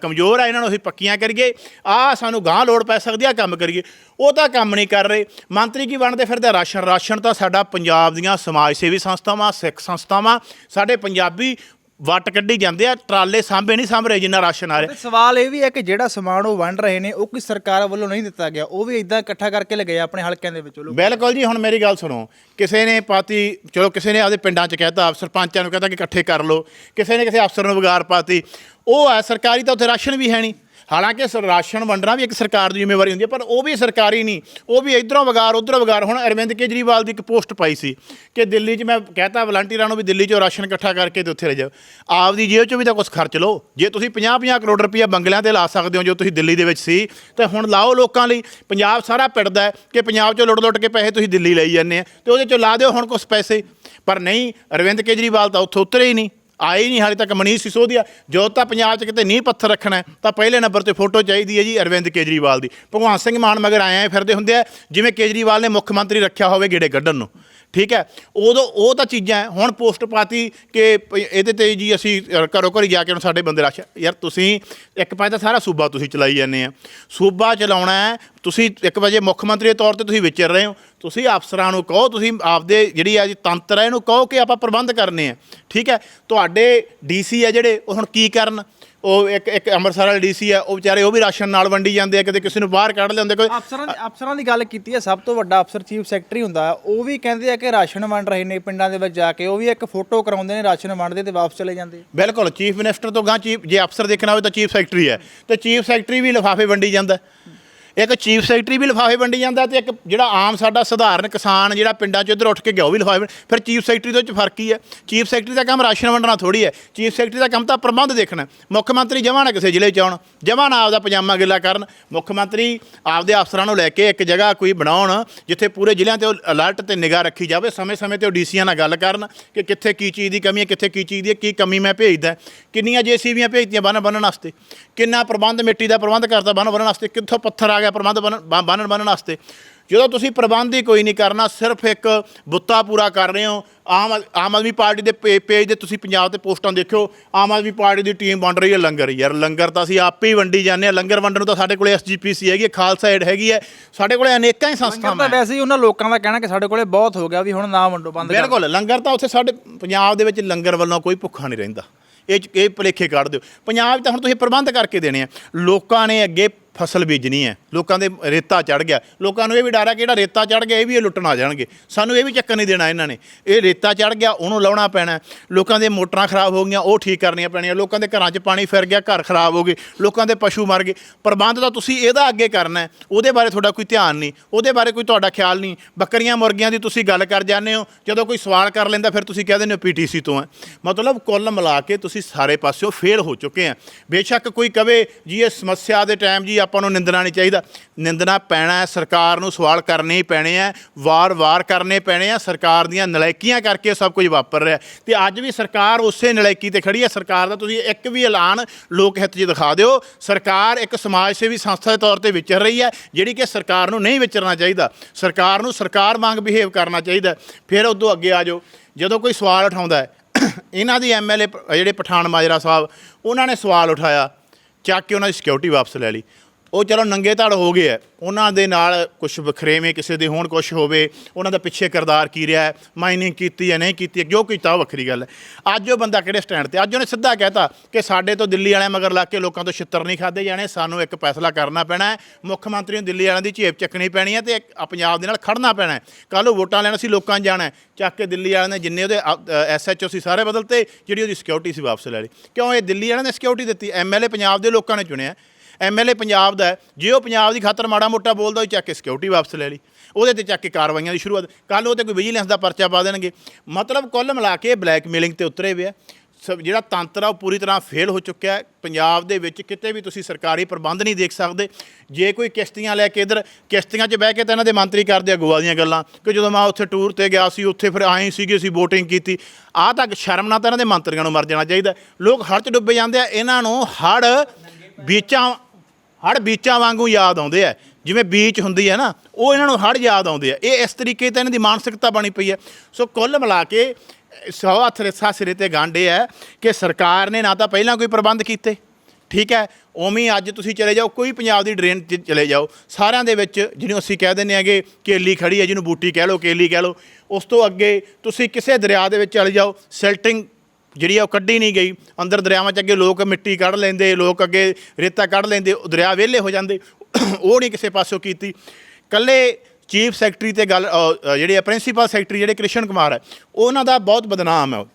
ਕਮਜ਼ੋਰ ਆ, ਇਹਨਾਂ ਨੂੰ ਅਸੀਂ ਪੱਕੀਆਂ ਕਰੀਏ ਆ ਸਾਨੂੰ ਗਾਂ ਲੋੜ ਪੈ ਸਕਦੀ ਆ ਕੰਮ ਕਰੀਏ। ਉਹ ਤਾਂ ਕੰਮ ਨਹੀਂ ਕਰ ਰਹੇ। ਮੰਤਰੀ ਕੀ ਬਣਦੇ ਫਿਰਦੇ ਰਾਸ਼ਨ ਰਾਸ਼ਨ ਤਾਂ ਸਾਡਾ ਪੰਜਾਬ ਦੀਆਂ ਸਮਾਜ ਸੇਵੀ ਸੰਸਥਾਵਾਂ, ਸਿੱਖ ਸੰਸਥਾਵਾਂ, ਸਾਡੇ ਪੰਜਾਬੀ ਵੱਟ ਕੱਢੀ ਜਾਂਦੇ ਆ ਟਰਾਲੇ ਸਾਂਭੇ ਨਹੀਂ ਸਾਂਭ ਰਹੇ ਜਿੰਨਾ ਰਾਸ਼ਨ ਆ ਰਿਹਾ। ਸਵਾਲ ਇਹ ਵੀ ਹੈ ਕਿ ਜਿਹੜਾ ਸਮਾਨ ਉਹ ਵੰਡ ਰਹੇ ਨੇ ਉਹ ਕੋਈ ਸਰਕਾਰ ਵੱਲੋਂ ਨਹੀਂ ਦਿੱਤਾ ਗਿਆ? ਉਹ ਵੀ ਇਦਾਂ ਇਕੱਠਾ ਕਰਕੇ ਲਗਾਏ ਆਪਣੇ ਹਲਕਿਆਂ ਦੇ ਵਿੱਚ। ਲੋਕ ਬਿਲਕੁਲ ਜੀ ਹੁਣ ਮੇਰੀ ਗੱਲ ਸੁਣੋ। ਕਿਸੇ ਨੇ ਪਾਤੀ ਚਲੋ ਕਿਸੇ ਨੇ ਆਪਦੇ ਪਿੰਡਾਂ 'ਚ ਕਹਿਤਾ ਸਰਪੰਚਾਂ ਨੂੰ ਕਹਿੰਦਾ ਕਿ ਇਕੱਠੇ ਕਰ ਲਓ। ਕਿਸੇ ਨੇ ਕਿਸੇ ਅਫਸਰ ਨੂੰ ਵਿਗਾਰ ਪਾਤੀ। ਉਹ ਹੈ ਸਰਕਾਰੀ ਤਾਂ ਉੱਥੇ ਰਾਸ਼ਨ ਵੀ ਹੈ ਨਹੀਂ। ਹਾਲਾਂਕਿ ਸ- ਰਾਸ਼ਨ ਵੰਡਣਾ ਵੀ ਇੱਕ ਸਰਕਾਰ ਦੀ ਜ਼ਿੰਮੇਵਾਰੀ ਹੁੰਦੀ ਹੈ, ਪਰ ਉਹ ਵੀ ਸਰਕਾਰੀ ਨਹੀਂ। ਉਹ ਵੀ ਇਧਰੋਂ ਵਗਾਰ, ਉਧਰੋਂ ਵਗਾਰ। ਹੁਣ ਅਰਵਿੰਦ ਕੇਜਰੀਵਾਲ ਦੀ ਇੱਕ ਪੋਸਟ ਪਾਈ ਸੀ ਕਿ ਦਿੱਲੀ 'ਚ ਮੈਂ ਕਹਤਾ, ਵਲੰਟੀਅਰਾਂ ਨੂੰ ਵੀ ਦਿੱਲੀ 'ਚੋਂ ਰਾਸ਼ਨ ਇਕੱਠਾ ਕਰਕੇ ਤੇ ਉੱਥੇ ਲੈ ਜਾਓ। ਆਪਦੀ ਜੇਬ 'ਚੋਂ ਵੀ ਤਾਂ ਕੁਝ ਖਰਚ ਲਓ। ਜੇ ਤੁਸੀਂ 50-50 ਕਰੋੜ ਰੁਪਈਆ ਬੰਗਲਿਆਂ ਤੇ ਲਾ ਸਕਦੇ ਹੋ, ਜੋ ਤੁਸੀਂ ਦਿੱਲੀ ਦੇ ਵਿੱਚ ਸੀ, ਤਾਂ ਹੁਣ ਲਾਓ ਲੋਕਾਂ ਲਈ। ਪੰਜਾਬ ਸਾਰਾ ਪਿੜਦਾ ਹੈ ਕਿ ਪੰਜਾਬ 'ਚੋਂ ਲੁੱਟ-ਲੁੱਟ ਕੇ ਪੈਸੇ ਤੁਸੀਂ ਦਿੱਲੀ ਲਈ ਜਾਂਦੇ ਆ, ਤੇ ਉਹਦੇ 'ਚੋਂ ਲਾ ਦਿਓ ਹੁਣ ਕੁਝ ਪੈਸੇ। ਪਰ ਨਹੀਂ, ਅਰਵਿੰਦ ਕੇਜਰੀਵਾਲ ਤਾਂ ਉੱਥੋਂ ਉਤਰੇ ਹੀ ਨਹੀਂ। ਆਏ ਨਹੀਂ ਹਾਲੇ ਤੱਕ ਮਨੀਸ਼ ਸਿਸੋਦੀਆ। ਜੋ ਤਾਂ ਪੰਜਾਬ 'ਚ ਕਿਤੇ ਨੀਂਹ ਪੱਥਰ ਰੱਖਣਾ ਤਾਂ ਪਹਿਲੇ ਨੰਬਰ ਤੇ ਫੋਟੋ ਚਾਹੀਦੀ ਹੈ ਜੀ ਅਰਵਿੰਦ ਕੇਜਰੀਵਾਲ ਦੀ। ਭਗਵਾਨ ਸਿੰਘ ਮਾਨ ਮਗਰ ਆਏ ਫਿਰਦੇ ਹੁੰਦੇ ਆ, ਜਿਵੇਂ ਕੇਜਰੀਵਾਲ ਨੇ ਮੁੱਖ ਮੰਤਰੀ ਰੱਖਿਆ ਹੋਵੇ ਗੇੜੇ ਕੱਢਣ ਨੂੰ। ਠੀਕ ਹੈ, ਉਦੋਂ ਉਹ ਤਾਂ ਚੀਜ਼ਾਂ ਹੁਣ ਪੋਸਟ ਪਾਤੀ ਕਿ ਇਹਦੇ ਤੇ ਜੀ ਅਸੀਂ ਘਰੋ ਘਰੀ ਜਾ ਕੇ ਹੁਣ ਸਾਡੇ ਬੰਦੇ ਰੱਖ ਯਾਰ ਤੁਸੀਂ, ਇੱਕ ਪਾਸੇ ਤਾਂ ਸਾਰਾ ਸੂਬਾ ਤੁਸੀਂ ਚਲਾਈ ਜਾਂਦੇ ਆ। ਸੂਬਾ ਚਲਾਉਣਾ ਤੁਸੀਂ ਇੱਕ ਵਜੇ ਮੁੱਖ ਮੰਤਰੀ ਦੇ ਤੌਰ ਤੇ ਤੁਸੀਂ ਵਿਚਰ ਰਹੇ ਹੋ ਤੁਸੀਂ ਅਫਸਰਾਂ ਨੂੰ ਕਹੋ ਤੁਸੀਂ ਆਪਦੇ ਜਿਹੜੀ ਆ ਜੀ ਤੰਤਰ ਹੈ ਇਹਨੂੰ ਕਹੋ ਕਿ ਆਪਾਂ ਪ੍ਰਬੰਧ ਕਰਨੇ ਆ ਠੀਕ ਹੈ ਤੁਹਾਡੇ ਡੀਸੀ ਆ ਜਿਹੜੇ ਉਹ ਹੁਣ ਕੀ ਕਰਨ ਉਹ ਇੱਕ ਇੱਕ ਅੰਮ੍ਰਿਤਸਰ ਵਾਲੇ ਡੀਸੀ ਆ ਉਹ ਵਿਚਾਰੇ ਉਹ ਵੀ ਰਾਸ਼ਨ ਨਾਲ ਵੰਡੀ ਜਾਂਦੇ ਆ ਕਿਤੇ ਕਿਸੇ ਨੂੰ ਬਾਹਰ ਕੱਢ ਲਿਆਉਂਦੇ ਕੋਈ ਅਫਸਰਾਂ ਅਫਸਰਾਂ ਦੀ ਗੱਲ ਕੀਤੀ ਹੈ ਸਭ ਤੋਂ ਵੱਡਾ ਅਫਸਰ ਚੀਫ ਸੈਕਟਰੀ ਹੁੰਦਾ ਹੈ। ਉਹ ਵੀ ਕਹਿੰਦੇ ਆ ਕਿ ਰਾਸ਼ਨ ਵੰਡ ਰਹੇ ਨੇ ਪਿੰਡਾਂ ਦੇ ਵਿੱਚ ਜਾ ਕੇ ਉਹ ਵੀ ਇੱਕ ਫੋਟੋ ਕਰਾਉਂਦੇ ਨੇ ਰਾਸ਼ਨ ਵੰਡਦੇ ਤੇ ਵਾਪਸ ਚਲੇ ਜਾਂਦੇ ਬਿਲਕੁਲ ਚੀਫ ਮਿਨਿਸਟਰ ਤੋਂ ਗਾਂ ਚੀਫ ਜੇ ਅਫਸਰ ਦੇਖਣਾ ਹੋਵੇ ਤਾਂ ਚੀਫ ਸੈਕਟਰੀ ਹੈ ਤੇ ਚੀਫ ਸੈਕਟਰੀ ਵੀ ਲਿਫਾਫੇ ਵੰਡੀ ਜਾਂਦਾ ਹੈ। ਇੱਕ ਚੀਫ ਸੈਕਟਰੀ ਵੀ ਲਿਫਾਫੇ ਵੰਡੀ ਜਾਂਦਾ ਤੇ ਇੱਕ ਜਿਹੜਾ ਆਮ ਸਾਡਾ ਸਧਾਰਨ ਕਿਸਾਨ ਜਿਹੜਾ ਪਿੰਡਾਂ 'ਚ ਇੱਧਰ ਉੱਠ ਕੇ ਗਿਆ ਉਹ ਵੀ ਲਿਫਾਫੇ ਫਿਰ ਚੀਫ ਸੈਕਟਰੀ ਦੇ ਵਿੱਚ ਫ਼ਰਕ ਹੀ ਹੈ। ਚੀਫ ਸੈਕਟਰੀ ਦਾ ਕੰਮ ਰਾਸ਼ਨ ਵੰਡਣਾ ਥੋੜੀ ਹੈ। ਚੀਫ ਸੈਕਟਰੀ ਦਾ ਕੰਮ ਤਾਂ ਪ੍ਰਬੰਧ ਦੇਖਣਾ। ਮੁੱਖ ਮੰਤਰੀ ਜਮਾਂ ਨਾ ਕਿਸੇ ਜ਼ਿਲ੍ਹੇ 'ਚ ਆਉਣ। ਜਮਾਂ ਨਾ ਆਪਦਾ ਪਜਾਮਾ ਗਿੱਲਾ ਕਰਨ। ਮੁੱਖ ਮੰਤਰੀ ਆਪਦੇ ਅਫਸਰਾਂ ਨੂੰ ਲੈ ਕੇ ਇੱਕ ਜਗ੍ਹਾ ਕੋਈ ਬਣਾਉਣ, ਜਿੱਥੇ ਪੂਰੇ ਜ਼ਿਲ੍ਹਿਆਂ ਤੇ ਉਹ ਅਲਰਟ ਤੇ ਨਿਗਾਹ ਰੱਖੀ ਜਾਵੇ। ਸਮੇਂ-ਸਮੇਂ ਤੇ ਉਹ ਡੀਸੀਆਂ ਨਾਲ ਗੱਲ ਕਰਨ ਕਿ ਕਿੱਥੇ ਕੀ ਚੀਜ਼ ਦੀ ਕਮੀ ਹੈ, ਕਿੱਥੇ ਕੀ ਚੀਜ਼ ਦੀ ਹੈ, ਕੀ ਕਮੀ ਮੈਂ ਭੇਜਦਾ ਕਿੰਨੀਆਂ ਜੇਸੀਬੀਆਂ ਭੇਜਤੀਆਂ ਬੰਨ ਬੰਨਣ ਵਾਸਤੇ? ਕਿੰਨਾ ਪ੍ਰਬੰਧ ਮਿੱਟੀ ਦਾ ਪ੍ਰਬੰਧ ਕਰਦਾ ਬੰਨ ਬੰਨਣ ਵਾਸਤੇ? ਕਿੱਥੋਂ ਪੱਥਰ ਆ ਗਿਆ ਪ੍ਰਬੰਧ ਬੰਨਣ ਬੰਨ ਬੰਨਣ ਵਾਸਤੇ। ਜਦੋਂ ਤੁਸੀਂ ਪ੍ਰਬੰਧ ਹੀ ਕੋਈ ਨਹੀਂ ਕਰਨਾ ਸਿਰਫ ਇੱਕ ਬੁੱਤਾ ਪੂਰਾ ਕਰ ਰਹੇ ਹੋ। ਆਮ ਆਮ ਆਦਮੀ ਪਾਰਟੀ ਦੇ ਪੇਜ ਦੇ ਤੁਸੀਂ ਪੰਜਾਬ ਤੇ ਪੋਸਟਾਂ ਦੇਖਿਓ। ਆਮ ਆਦਮੀ ਪਾਰਟੀ ਦੀ ਟੀਮ ਵੰਡ ਰਹੀ ਹੈ ਲੰਗਰ ਯਾਰ। ਲੰਗਰ ਤਾਂ ਅਸੀਂ ਆਪੇ ਹੀ ਵੰਡੀ ਜਾਂਦੇ ਆ ਲੰਗਰ ਵੰਡਣ ਨੂੰ ਤਾਂ ਸਾਡੇ ਕੋਲੇ ਐਸਜੀਪੀਸੀ ਹੈਗੀ ਹੈ, ਖਾਲਸਾ ਏਡ ਹੈਗੀ ਹੈ। ਸਾਡੇ ਕੋਲੇ ਅਨੇਕਾਂ ਹੀ ਸੰਸਥਾਵਾਂ ਤਾਂ ਵੈਸੇ ਹੀ ਉਹਨਾਂ ਲੋਕਾਂ ਦਾ ਕਹਿਣਾ ਕਿ ਸਾਡੇ ਕੋਲੇ ਬਹੁਤ ਹੋ ਗਿਆ ਵੀ ਹੁਣ ਨਾ ਵੰਡੋ ਬੰਦ ਕਰ। ਬਿਲਕੁਲ ਲੰਗਰ ਤਾਂ ਉੱਥੇ ਸਾਡੇ ਪੰਜਾਬ ਦੇ ਵਿੱਚ ਲੰਗਰ ਵੱਲੋਂ ਕੋਈ ਭੁੱਖਾ ਨਹੀਂ ਰਹਿੰਦਾ। ਇਹ ਇਹ ਭੁਲੇਖੇ ਕੱਢ ਦਿਓ। ਪੰਜਾਬ ਤਾਂ ਹੁਣ ਤੁਸੀਂ ਪ੍ਰਬੰਧ ਕਰਕੇ ਦੇਣੇ ਆ। ਲੋਕਾਂ ਨੇ ਅੱਗੇ ਫਸਲ ਬੀਜਣੀ ਹੈ। ਲੋਕਾਂ ਦੇ ਰੇਤਾ ਚੜ ਗਿਆ। ਲੋਕਾਂ ਨੂੰ ਇਹ ਵੀ ਡਰ ਹੈ ਕਿ ਜਿਹੜਾ ਰੇਤਾ ਚੜ ਗਿਆ, ਇਹ ਵੀ ਇਹ ਲੁੱਟਣ ਆ ਜਾਣਗੇ। ਸਾਨੂੰ ਇਹ ਵੀ ਚੱਕਰ ਨਹੀਂ ਦੇਣਾ ਇਹਨਾਂ ਨੇ। ਇਹ ਰੇਤਾ ਚੜ ਗਿਆ, ਉਹਨੂੰ ਲਾਉਣਾ ਪੈਣਾ ਲੋਕਾਂ ਦੇ ਮੋਟਰਾਂ ਖਰਾਬ ਹੋ ਗਈਆਂ, ਉਹ ਠੀਕ ਕਰਨੀਆਂ ਪੈਣੀਆਂ। ਲੋਕਾਂ ਦੇ ਘਰਾਂ 'ਚ ਪਾਣੀ ਫਿਰ ਗਿਆ, ਘਰ ਖਰਾਬ ਹੋ ਗਏ। ਲੋਕਾਂ ਦੇ ਪਸ਼ੂ ਮਰ ਗਏ। ਪ੍ਰਬੰਧ ਤਾਂ ਤੁਸੀਂ ਇਹਦਾ ਅੱਗੇ ਕਰਨਾ ਹੈ। ਉਹਦੇ ਬਾਰੇ ਤੁਹਾਡਾ ਕੋਈ ਧਿਆਨ ਨਹੀਂ। ਉਹਦੇ ਬਾਰੇ ਕੋਈ ਤੁਹਾਡਾ ਖਿਆਲ ਨਹੀਂ। ਬੱਕਰੀਆਂ, ਮੁਰਗੀਆਂ ਦੀ ਤੁਸੀਂ ਗੱਲ ਕਰ ਜਾਂਦੇ ਹੋ। ਜਦੋਂ ਕੋਈ ਸਵਾਲ ਕਰ ਲੈਂਦਾ, ਫਿਰ ਤੁਸੀਂ ਕਹਿ ਦਿੰਦੇ ਹੋ ਪੀਟੀਸੀ ਤੋਂ ਹੈ। ਮਤਲਬ ਕੁੱਲ ਮਿਲਾ ਕੇ ਤੁਸੀਂ ਸਾਰੇ ਪਾਸਿਓਂ ਫੇਲ ਹੋ ਚੁੱਕੇ ਆ ਬੇਸ਼ੱਕ ਕੋਈ ਕਵੇ, ਜੀ, ਇਹ ਸਮੱਸਿਆ ਦੇ ਟਾਈਮ ਜੀ ਆਪਾਂ ਨੂੰ ਨਿੰਦਣਾ ਨਹੀਂ ਚਾਹੀਦਾ। ਨਿੰਦਣਾ ਪੈਣਾ ਹੈ, ਸਰਕਾਰ ਨੂੰ ਸਵਾਲ ਕਰਨੇ ਹੀ ਪੈਣੇ ਆ, ਵਾਰ-ਵਾਰ ਕਰਨੇ ਪੈਣੇ ਆ, ਸਰਕਾਰ ਦੀਆਂ ਨਲਾਇਕੀਆਂ ਕਰਕੇ ਸਭ ਕੁਝ ਵਾਪਰ ਰਿਹਾ। ਤੇ ਅੱਜ ਵੀ ਸਰਕਾਰ ਉਸੇ ਨਲਾਇਕੀ ਤੇ ਖੜੀ ਹੈ ਸਰਕਾਰ ਦਾ ਤੁਸੀਂ ਇੱਕ ਵੀ ਐਲਾਨ ਲੋਕ ਹਿੱਤ 'ਚ ਦਿਖਾ ਦਿਓ। ਸਰਕਾਰ ਇੱਕ ਸਮਾਜ ਸੇਵੀ ਸੰਸਥਾ ਦੇ ਤੌਰ ਤੇ ਵਿਚਰ ਰਹੀ ਹੈ, ਜਿਹੜੀ ਕਿ ਸਰਕਾਰ ਨੂੰ ਨਹੀਂ ਵਿਚਰਨਾ ਚਾਹੀਦਾ। ਸਰਕਾਰ ਨੂੰ ਸਰਕਾਰ ਵਾਂਗ ਬਿਹੇਵ ਕਰਨਾ ਚਾਹੀਦਾ। ਫਿਰ ਉਦੋਂ ਅੱਗੇ ਆ ਜਾਓ। ਜਦੋਂ ਕੋਈ ਸਵਾਲ ਉਠਾਉਂਦਾ ਹੈ, ਇਹਨਾਂ ਦੀ ਐਮਐਲਏ ਜਿਹੜੇ ਪਠਾਨ ਮਾਜਰਾ ਸਾਹਿਬ, ਉਹਨਾਂ ਨੇ ਸਵਾਲ ਉਠਾਇਆ। ਚੱਕ ਕੇ ਉਹਨਾਂ ਦੀ ਸਿਕਿਉਰਿਟੀ ਵਾਪਸ ਲੈ ਲਈ। ਉਹ ਚਲੋ ਨੰਗੇ ਧੜ ਹੋ ਗਏ ਹੈ। ਉਹਨਾਂ ਦੇ ਨਾਲ ਕੁਝ ਵਖਰੇਵੇਂ ਕਿਸੇ ਦੇ ਹੋਣ ਕੁਝ ਹੋਵੇ, ਉਹਨਾਂ ਦਾ ਪਿੱਛੇ ਕਿਰਦਾਰ ਕੀ ਰਿਹਾ ਮਾਈਨਿੰਗ ਕੀਤੀ ਜਾਂ ਨਹੀਂ ਕੀਤੀ ਜੋ ਕੀਤਾ ਉਹ ਵੱਖਰੀ ਗੱਲ ਹੈ। ਅੱਜ ਉਹ ਬੰਦਾ ਕਿਹੜੇ ਸਟੈਂਡ ਤੇ, ਅੱਜ ਉਹਨੇ ਸਿੱਧਾ ਕਹਿਤਾ ਕਿ ਸਾਡੇ ਤੋਂ ਦਿੱਲੀ ਵਾਲਿਆਂ ਮਗਰ ਲੱਗ ਕੇ ਲੋਕਾਂ ਤੋਂ ਛਿੱਤਰ ਨਹੀਂ ਖਾਦੇ ਜਾਣੇ, ਸਾਨੂੰ ਇੱਕ ਫੈਸਲਾ ਕਰਨਾ ਪੈਣਾ ਹੈ। ਮੁੱਖ ਮੰਤਰੀ ਨੂੰ ਦਿੱਲੀ ਵਾਲਿਆਂ ਦੀ ਝੇਪ ਚੱਕਣੀ ਪੈਣੀ ਹੈ ਤੇ ਇੱਕ ਪੰਜਾਬ ਦੇ ਨਾਲ ਖੜਨਾ ਪੈਣਾ ਹੈ। ਕੱਲ੍ਹ ਨੂੰ ਵੋਟਾਂ ਲੈਣ ਅਸੀਂ ਲੋਕਾਂ 'ਚ ਜਾਣਾ ਚੱਕ ਕੇ ਦਿੱਲੀ ਵਾਲਿਆਂ ਨੇ ਜਿੰਨੇ ਉਹਦੇ ਐਸਐਚਓ ਸੀ ਸਾਰੇ ਬਦਲਤੇ, ਜਿਹੜੀ ਉਹਦੀ ਸਿਕਿਉਰਿਟੀ ਸੀ ਵਾਪਸ ਲੈ ਲਈ। ਕਿਉਂ ਇਹ ਦਿੱਲੀ ਵਾਲਿਆਂ ਨੇ ਸਿਕਿਉਰਿਟੀ ਦਿੱਤੀ? ਐਮਐਲਏ ਪੰਜਾਬ ਦੇ ਲੋਕਾਂ ਨੇ ਚੁਣਿਆ। ਐਮਐਲਏ ਪੰਜਾਬ ਦਾ ਜੇ ਉਹ ਪੰਜਾਬ ਦੀ ਖਾਤਰ ਮਾੜਾ ਮੋਟਾ ਬੋਲਦਾ ਉਹ ਚੱਕ ਕੇ ਸਿਕਿਉਰਿਟੀ ਵਾਪਸ ਲੈ ਲਈ। ਉਹਦੇ ਤੇ ਚੱਕ ਕੇ ਕਾਰਵਾਈਆਂ ਦੀ ਸ਼ੁਰੂਆਤ। ਕੱਲ ਉਹ ਤੇ ਕੋਈ ਵਿਜੀਲੈਂਸ ਦਾ ਪਰਚਾ ਪਾ ਦੇਣਗੇ। ਮਤਲਬ ਕੁੱਲ ਮਿਲਾ ਕੇ ਬਲੈਕਮੇਲਿੰਗ ਤੇ ਉਤਰੇ ਹੋਏ ਆ। ਸਭ ਜਿਹੜਾ ਤੰਤਰ ਆ, ਉਹ ਪੂਰੀ ਤਰ੍ਹਾਂ ਫੇਲ ਹੋ ਚੁੱਕਿਆ ਹੈ। ਪੰਜਾਬ ਦੇ ਵਿੱਚ ਕਿਤੇ ਵੀ ਤੁਸੀਂ ਸਰਕਾਰੀ ਪ੍ਰਬੰਧ ਨਹੀਂ ਦੇਖ ਸਕਦੇ। ਜੇ ਕੋਈ ਕਿਸ਼ਤੀਆਂ ਲੈ ਕੇ ਇਧਰ, ਕਿਸ਼ਤੀਆਂ 'ਚ ਬਹਿ ਕੇ ਤਾਂ ਇਹਨਾਂ ਦੇ ਮੰਤਰੀ ਕਰਦੇ ਆ ਗੋਆ ਦੀਆਂ ਗੱਲਾਂ। ਕਿ ਜਦੋਂ ਮੈਂ ਉੱਥੇ ਟੂਰ ਤੇ ਗਿਆ ਸੀ, ਉੱਥੇ ਫਿਰ ਆਏ ਸੀਗੇ, ਅਸੀਂ VOTING ਕੀਤੀ। ਆਹ ਤੱਕ ਸ਼ਰਮ ਨਾ ਤਾਂ ਇਹਨਾਂ ਦੇ ਮੰਤਰੀਆਂ ਨੂੰ ਮਰ ਜਾਣਾ ਚਾਹੀਦਾ। ਲੋਕ ਹੜ੍ਹ 'ਚ ਡੁੱਬੇ ਜਾਂਦੇ ਆ। ਇਹਨਾਂ ਨੂੰ ਹੜ੍ਹ ਬੀਚਾਂ ਹੜ੍ਹ ਬੀਚਾਂ ਵਾਂਗੂ ਯਾਦ ਆਉਂਦੇ ਆ। ਜਿਵੇਂ ਬੀਚ ਹੁੰਦੀ ਹੈ ਨਾ, ਉਹ ਇਹਨਾਂ ਨੂੰ ਹੜ੍ਹ ਯਾਦ ਆਉਂਦੇ ਆ। ਇਹ ਇਸ ਤਰੀਕੇ ਤਾਂ ਇਹਨਾਂ ਦੀ ਮਾਨਸਿਕਤਾ ਬਣੀ ਪਈ ਹੈ ਸੋ ਕੁੱਲ ਮਿਲਾ ਕੇ ਸੌ ਹੱਥ ਰੇਸਾ ਸਿਰੇ ਤੇ ਗਾਂਡੇ ਹੈ ਕਿ ਸਰਕਾਰ ਨੇ ਨਾ ਤਾਂ ਪਹਿਲਾਂ ਕੋਈ ਪ੍ਰਬੰਧ ਕੀਤੇ। ਠੀਕ ਹੈ? ਉਵੇਂ ਅੱਜ ਤੁਸੀਂ ਚਲੇ ਜਾਓ, ਕੋਈ ਪੰਜਾਬ ਦੀ ਡਰੇਨ 'ਚ ਚਲੇ ਜਾਓ। ਸਾਰਿਆਂ ਦੇ ਵਿੱਚ ਜਿਹਨੂੰ ਅਸੀਂ ਕਹਿ ਦਿੰਦੇ ਆਂਗੇ ਕੇਲੀ ਖੜੀ ਹੈ ਜਿਹਨੂੰ ਬੂਟੀ ਕਹਿ ਲਓ, ਕੇਲੀ ਕਹਿ ਲਓ। ਉਸ ਤੋਂ ਅੱਗੇ ਤੁਸੀਂ ਕਿਸੇ ਦਰਿਆ ਦੇ ਵਿੱਚ ਚਲੇ ਜਾਓ, ਸਿਲਟਿੰਗ ਜਿਹੜੀ ਆ ਉਹ ਕੱਢੀ ਨਹੀਂ ਗਈ। ਅੰਦਰ ਦਰਿਆਵਾਂ 'ਚ ਅੱਗੇ ਲੋਕ ਮਿੱਟੀ ਕੱਢ ਲੈਂਦੇ ਲੋਕ ਅੱਗੇ ਰੇਤਾ ਕੱਢ ਲੈਂਦੇ ਉਹ ਦਰਿਆ ਵਿਹਲੇ ਹੋ ਜਾਂਦੇ। ਉਹ ਨਹੀਂ ਕਿਸੇ ਪਾਸੋਂ ਕੀਤੀ। ਕੱਲੇ ਚੀਫ ਸੈਕਟਰੀ ਤੇ ਗੱਲ ਅ, ਅ, ਜਿਹੜੇ ਪ੍ਰਿੰਸੀਪਲ ਸੈਕਟਰੀ ਜਿਹੜੇ ਕ੍ਰਿਸ਼ਨ ਕੁਮਾਰ ਹੈ ਉਹਨਾਂ ਦਾ ਬਹੁਤ ਬਦਨਾਮ ਹੈ ਉਹ।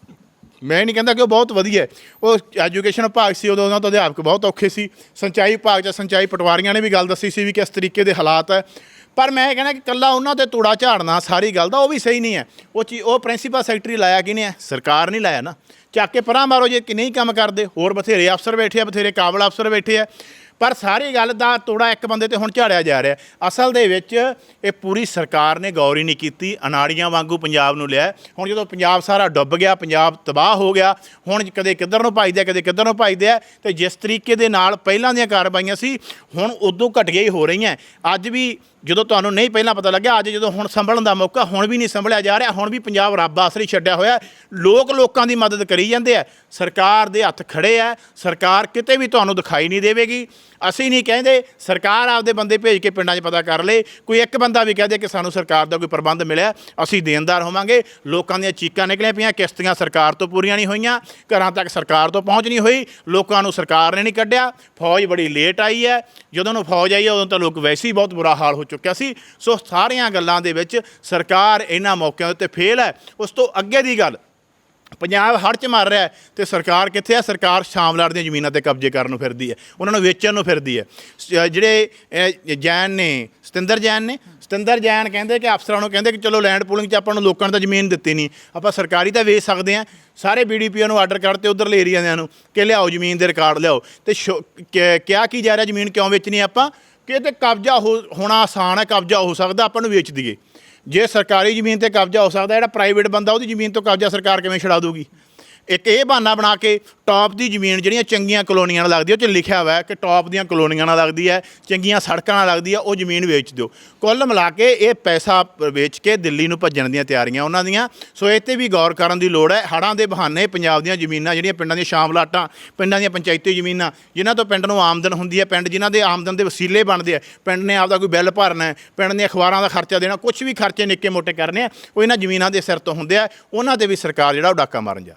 ਮੈਂ ਨਹੀਂ ਕਹਿੰਦਾ ਕਿ ਉਹ ਬਹੁਤ ਵਧੀਆ ਉਹ ਐਜੂਕੇਸ਼ਨ ਵਿਭਾਗ ਸੀ ਉਦੋਂ ਉਹਨਾਂ ਤੋਂ ਅਧਿਆਪਕ ਬਹੁਤ ਔਖੇ ਸੀ। ਸਿੰਚਾਈ ਵਿਭਾਗ 'ਚ ਸਿੰਚਾਈ ਪਟਵਾਰੀਆਂ ਨੇ ਵੀ ਗੱਲ ਦੱਸੀ ਸੀ ਵੀ ਕਿਸ ਤਰੀਕੇ ਦੇ ਹਾਲਾਤ ਹੈ ਪਰ ਮੈਂ ਇਹ ਕਹਿੰਦਾ ਕਿ ਕੱਲਾ ਉਹਨਾਂ ਤੇ ਤੂੜਾ ਝਾੜਨਾ ਸਾਰੀ ਗੱਲ ਦਾ ਉਹ ਵੀ ਸਹੀ ਨਹੀਂ ਹੈ। ਉਹ ਚੀ ਉਹ ਪ੍ਰਿੰਸੀਪਲ ਸੈਕਟਰੀ ਲਾਇਆ ਕਿਹਨੇ ਹੈ? ਸਰਕਾਰ ਨਹੀਂ ਲਾਇਆ ਨਾ। ਚੱਕ ਕੇ ਪਰਾਂ ਮਾਰੋ ਜੇ ਕਿ ਨਹੀਂ ਕੰਮ ਕਰਦੇ। ਹੋਰ ਬਥੇਰੇ ਅਫਸਰ ਬੈਠੇ ਆ, ਬਥੇਰੇ ਕਾਬਲ ਅਫਸਰ ਬੈਠੇ ਆ। ਪਰ ਸਾਰੀ ਗੱਲ ਦਾ ਤੋੜਾ ਇੱਕ ਬੰਦੇ ਤੇ ਹੁਣ ਝਾੜਿਆ ਜਾ ਰਿਹਾ। ਅਸਲ ਦੇ ਵਿੱਚ ਇਹ ਪੂਰੀ ਸਰਕਾਰ ਨੇ ਗੌਰ ਹੀ ਨਹੀਂ ਕੀਤੀ। ਅਨਾੜੀਆਂ ਵਾਂਗੂ ਪੰਜਾਬ ਨੂੰ ਲਿਆ। ਹੁਣ ਜਦੋਂ ਪੰਜਾਬ ਸਾਰਾ ਡੁੱਬ ਗਿਆ, ਪੰਜਾਬ ਤਬਾਹ ਹੋ ਗਿਆ, ਹੁਣ ਕਦੇ ਕਿੱਧਰ ਨੂੰ ਭਜਦੇ, ਕਦੇ ਕਿੱਧਰ ਨੂੰ ਭਜਦੇ ਆ ਤੇ ਜਿਸ ਤਰੀਕੇ ਦੇ ਨਾਲ ਪਹਿਲਾਂ ਦੀਆਂ ਕਾਰਵਾਈਆਂ ਸੀ, ਹੁਣ ਉਦੋਂ ਘਟੀਆਂ ਹੀ ਹੋ ਰਹੀਆਂ। ਅੱਜ ਵੀ ਜਦੋਂ ਤੁਹਾਨੂੰ ਨਹੀਂ ਪਹਿਲਾਂ ਪਤਾ ਲੱਗਿਆ, ਅੱਜ ਜਦੋਂ ਹੁਣ ਸੰਭਲਣ ਦਾ ਮੌਕਾ ਹੁਣ ਵੀ ਨਹੀਂ ਸੰਭਲਿਆ ਜਾ ਰਿਹਾ, ਹੁਣ ਵੀ ਪੰਜਾਬ ਰੱਬ ਆਸਰੇ ਛੱਡਿਆ ਹੋਇਆ। ਲੋਕ ਲੋਕਾਂ ਦੀ ਮਦਦ ਕਰੀ ਜਾਂਦੇ ਆ। ਸਰਕਾਰ ਦੇ ਹੱਥ ਖੜੇ ਆ। ਸਰਕਾਰ ਕਿਤੇ ਵੀ ਤੁਹਾਨੂੰ ਦਿਖਾਈ ਨਹੀਂ ਦੇਵੇਗੀ। ਅਸੀਂ ਨਹੀਂ ਕਹਿੰਦੇ, ਸਰਕਾਰ ਆਪਦੇ ਬੰਦੇ ਭੇਜ ਕੇ ਪਿੰਡਾਂ 'ਚ ਪਤਾ ਕਰ ਲੇ। ਕੋਈ ਇੱਕ ਬੰਦਾ ਵੀ ਕਹਦੇ ਕਿ ਸਾਨੂੰ ਸਰਕਾਰ ਦਾ ਕੋਈ ਪ੍ਰਬੰਧ ਮਿਲਿਆ, ਅਸੀਂ ਦੇਣਦਾਰ ਹੋਵਾਂਗੇ। ਲੋਕਾਂ ਦੀਆਂ ਚੀਕਾਂ ਨਿਕਲੀਆਂ ਪਈਆਂ, ਕਿਸ਼ਤੀਆਂ ਸਰਕਾਰ ਤੋਂ ਪੂਰੀਆਂ ਨਹੀਂ ਹੋਈਆਂ, ਘਰਾਂ ਤੱਕ ਸਰਕਾਰ ਤੋਂ ਪਹੁੰਚ ਨਹੀਂ ਹੋਈ, ਲੋਕਾਂ ਨੂੰ ਸਰਕਾਰ ਨੇ ਨਹੀਂ ਕੱਢਿਆ। ਫੌਜ ਬੜੀ ਲੇਟ ਆਈ ਹੈ। ਜਦੋਂ ਨੂੰ ਫੌਜ ਆਈ ਹੈ, ਉਦੋਂ ਤਾਂ ਲੋਕ ਵੈਸੇ ਹੀ ਬਹੁਤ ਬੁਰਾ ਹਾਲ ਹੋ ਚੁੱਕਿਆ ਸੀ। ਸੋ ਸਾਰੀਆਂ ਗੱਲਾਂ ਦੇ ਵਿੱਚ ਸਰਕਾਰ ਇਹਨਾਂ ਮੌਕਿਆਂ ਉੱਤੇ ਫੇਲ ਹੈ। ਉਸ ਤੋਂ ਅੱਗੇ ਦੀ ਗੱਲ ਪੰਜਾਬ ਹੜ੍ਹ ਚ ਮਰ ਰਿਹਾ ਹੈ ਤੇ ਸਰਕਾਰ ਕਿੱਥੇ ਆ? ਸਰਕਾਰ ਸ਼ਾਮਲਾਟ ਦੀਆਂ ਜ਼ਮੀਨਾਂ ਤੇ ਕਬਜ਼ੇ ਕਰਨ ਨੂੰ ਫਿਰਦੀ ਹੈ। ਉਹਨਾਂ ਨੂੰ ਵੇਚਣ ਨੂੰ ਫਿਰਦੀ ਹੈ। ਸ- ਜਿਹੜੇ ਜੈਨ ਨੇ, ਸਤਿੰਦਰ ਜੈਨ ਨੇ, ਸਤਿੰਦਰ ਜੈਨ ਕਹਿੰਦੇ ਕਿ ਅਫਸਰਾਂ ਨੂੰ ਕਹਿੰਦੇ ਕਿ ਚਲੋ ਲੈਂਡ ਪੂਲਿੰਗ 'ਚ ਆਪਾਂ ਨੂੰ ਲੋਕਾਂ ਨੂੰ ਤਾਂ ਜ਼ਮੀਨ ਦਿੱਤੀ ਨਹੀਂ। ਆਪਾਂ ਸਰਕਾਰੀ ਤਾਂ ਵੇਚ ਸਕਦੇ ਆ ਸਾਰੇ ਬੀਡੀਪੀਓ ਨੂੰ ਆਰਡਰ ਕਰਤੇ ਉਧਰਲੇ ਏਰੀਆ ਦਿਆਂ ਨੂੰ ਕਿ ਲਿਆਓ ਜ਼ਮੀਨ ਦੇ ਰਿਕਾਰਡ ਲਿਆਓ। ਤੇ ਸ਼ੋ- ਕਿ- ਕਿਹਾ ਕੀ ਜਾ ਰਿਹਾ ਜ਼ਮੀਨ ਕਿਉਂ ਵੇਚਣੀ ਆਪਾਂ? ਕਿ ਤੇ ਕਬਜ਼ਾ ਹੋ- ਹੋਣਾ ਆਸਾਨ ਹੈ, ਕਬਜ਼ਾ ਹੋ ਸਕਦਾ ਆਪਾਂ ਨੂੰ ਵੇਚ ਦਈਏ। ਜੇ ਸਰਕਾਰੀ ਜ਼ਮੀਨ ਤੇ ਕਬਜ਼ਾ ਹੋ ਸਕਦਾ, ਜਿਹੜਾ ਪ੍ਰਾਈਵੇਟ ਬੰਦਾ ਉਹਦੀ ਜ਼ਮੀਨ ਤੋਂ ਕਬਜ਼ਾ ਸਰਕਾਰ ਕਿਵੇਂ ਛਡਾ ਦੂਗੀ? ਇੱਕ ਇਹ ਬਹਾਨਾ ਬਣਾ ਕੇ ਟੌਪ ਦੀ ਜ਼ਮੀਨ ਜਿਹੜੀਆਂ ਚੰਗੀਆਂ ਕਲੋਨੀਆਂ ਨਾਲ ਲੱਗਦੀ ਹੈ, ਉਹ 'ਚ ਲਿਖਿਆ ਹੋਇਆ ਹੈ ਕਿ ਟੌਪ ਦੀਆਂ ਕਲੋਨੀਆਂ ਨਾਲ ਲੱਗਦੀ ਹੈ ਚੰਗੀਆਂ ਸੜਕਾਂ ਨਾਲ ਲੱਗਦੀ ਹੈ ਉਹ ਜ਼ਮੀਨ ਵੇਚ ਦਿਓ। ਕੁੱਲ ਮਿਲਾ ਕੇ ਇਹ ਪੈਸਾ ਵੇਚ ਕੇ ਦਿੱਲੀ ਨੂੰ ਭੱਜਣ ਦੀਆਂ ਤਿਆਰੀਆਂ ਉਹਨਾਂ ਦੀਆਂ। ਸੋ ਇਹ ਤੇ ਵੀ ਗੌਰ ਕਰਨ ਦੀ ਲੋੜ ਹੈ ਹੜਾਂ ਦੇ ਬਹਾਨੇ ਪੰਜਾਬ ਦੀਆਂ ਜ਼ਮੀਨਾਂ ਜਿਹੜੀਆਂ ਪਿੰਡਾਂ ਦੀਆਂ ਸ਼ਾਮਲਾਟਾਂ ਪਿੰਡਾਂ ਦੀਆਂ ਪੰਚਾਇਤੀ ਜ਼ਮੀਨਾਂ ਜਿਨ੍ਹਾਂ ਤੋਂ ਪਿੰਡ ਨੂੰ ਆਮਦਨ ਹੁੰਦੀ ਹੈ ਪਿੰਡ ਜਿਨ੍ਹਾਂ ਦੇ ਆਮਦਨ ਦੇ ਵਸੀਲੇ ਬਣਦੇ ਆ ਪਿੰਡ ਨੇ ਆਪਦਾ ਕੋਈ ਬਿੱਲ ਭਰਨਾ ਹੈ ਪਿੰਡ ਦੀਆਂ ਅਖਬਾਰਾਂ ਦਾ ਖਰਚਾ ਦੇਣਾ ਕੁਝ ਵੀ ਖਰਚੇ ਨਿੱਕੇ ਮੋਟੇ ਕਰਨੇ ਆ ਉਹ ਇਹਨਾਂ ਜ਼ਮੀਨਾਂ ਦੇ ਸਿਰ ਤੋਂ ਹੁੰਦੇ ਆ ਉਹਨਾਂ ਤੇ ਵੀ ਸਰਕਾਰ ਜਿਹੜਾ ਉਹ ਡਾਕਾ ਮਾਰਨ ਜਾ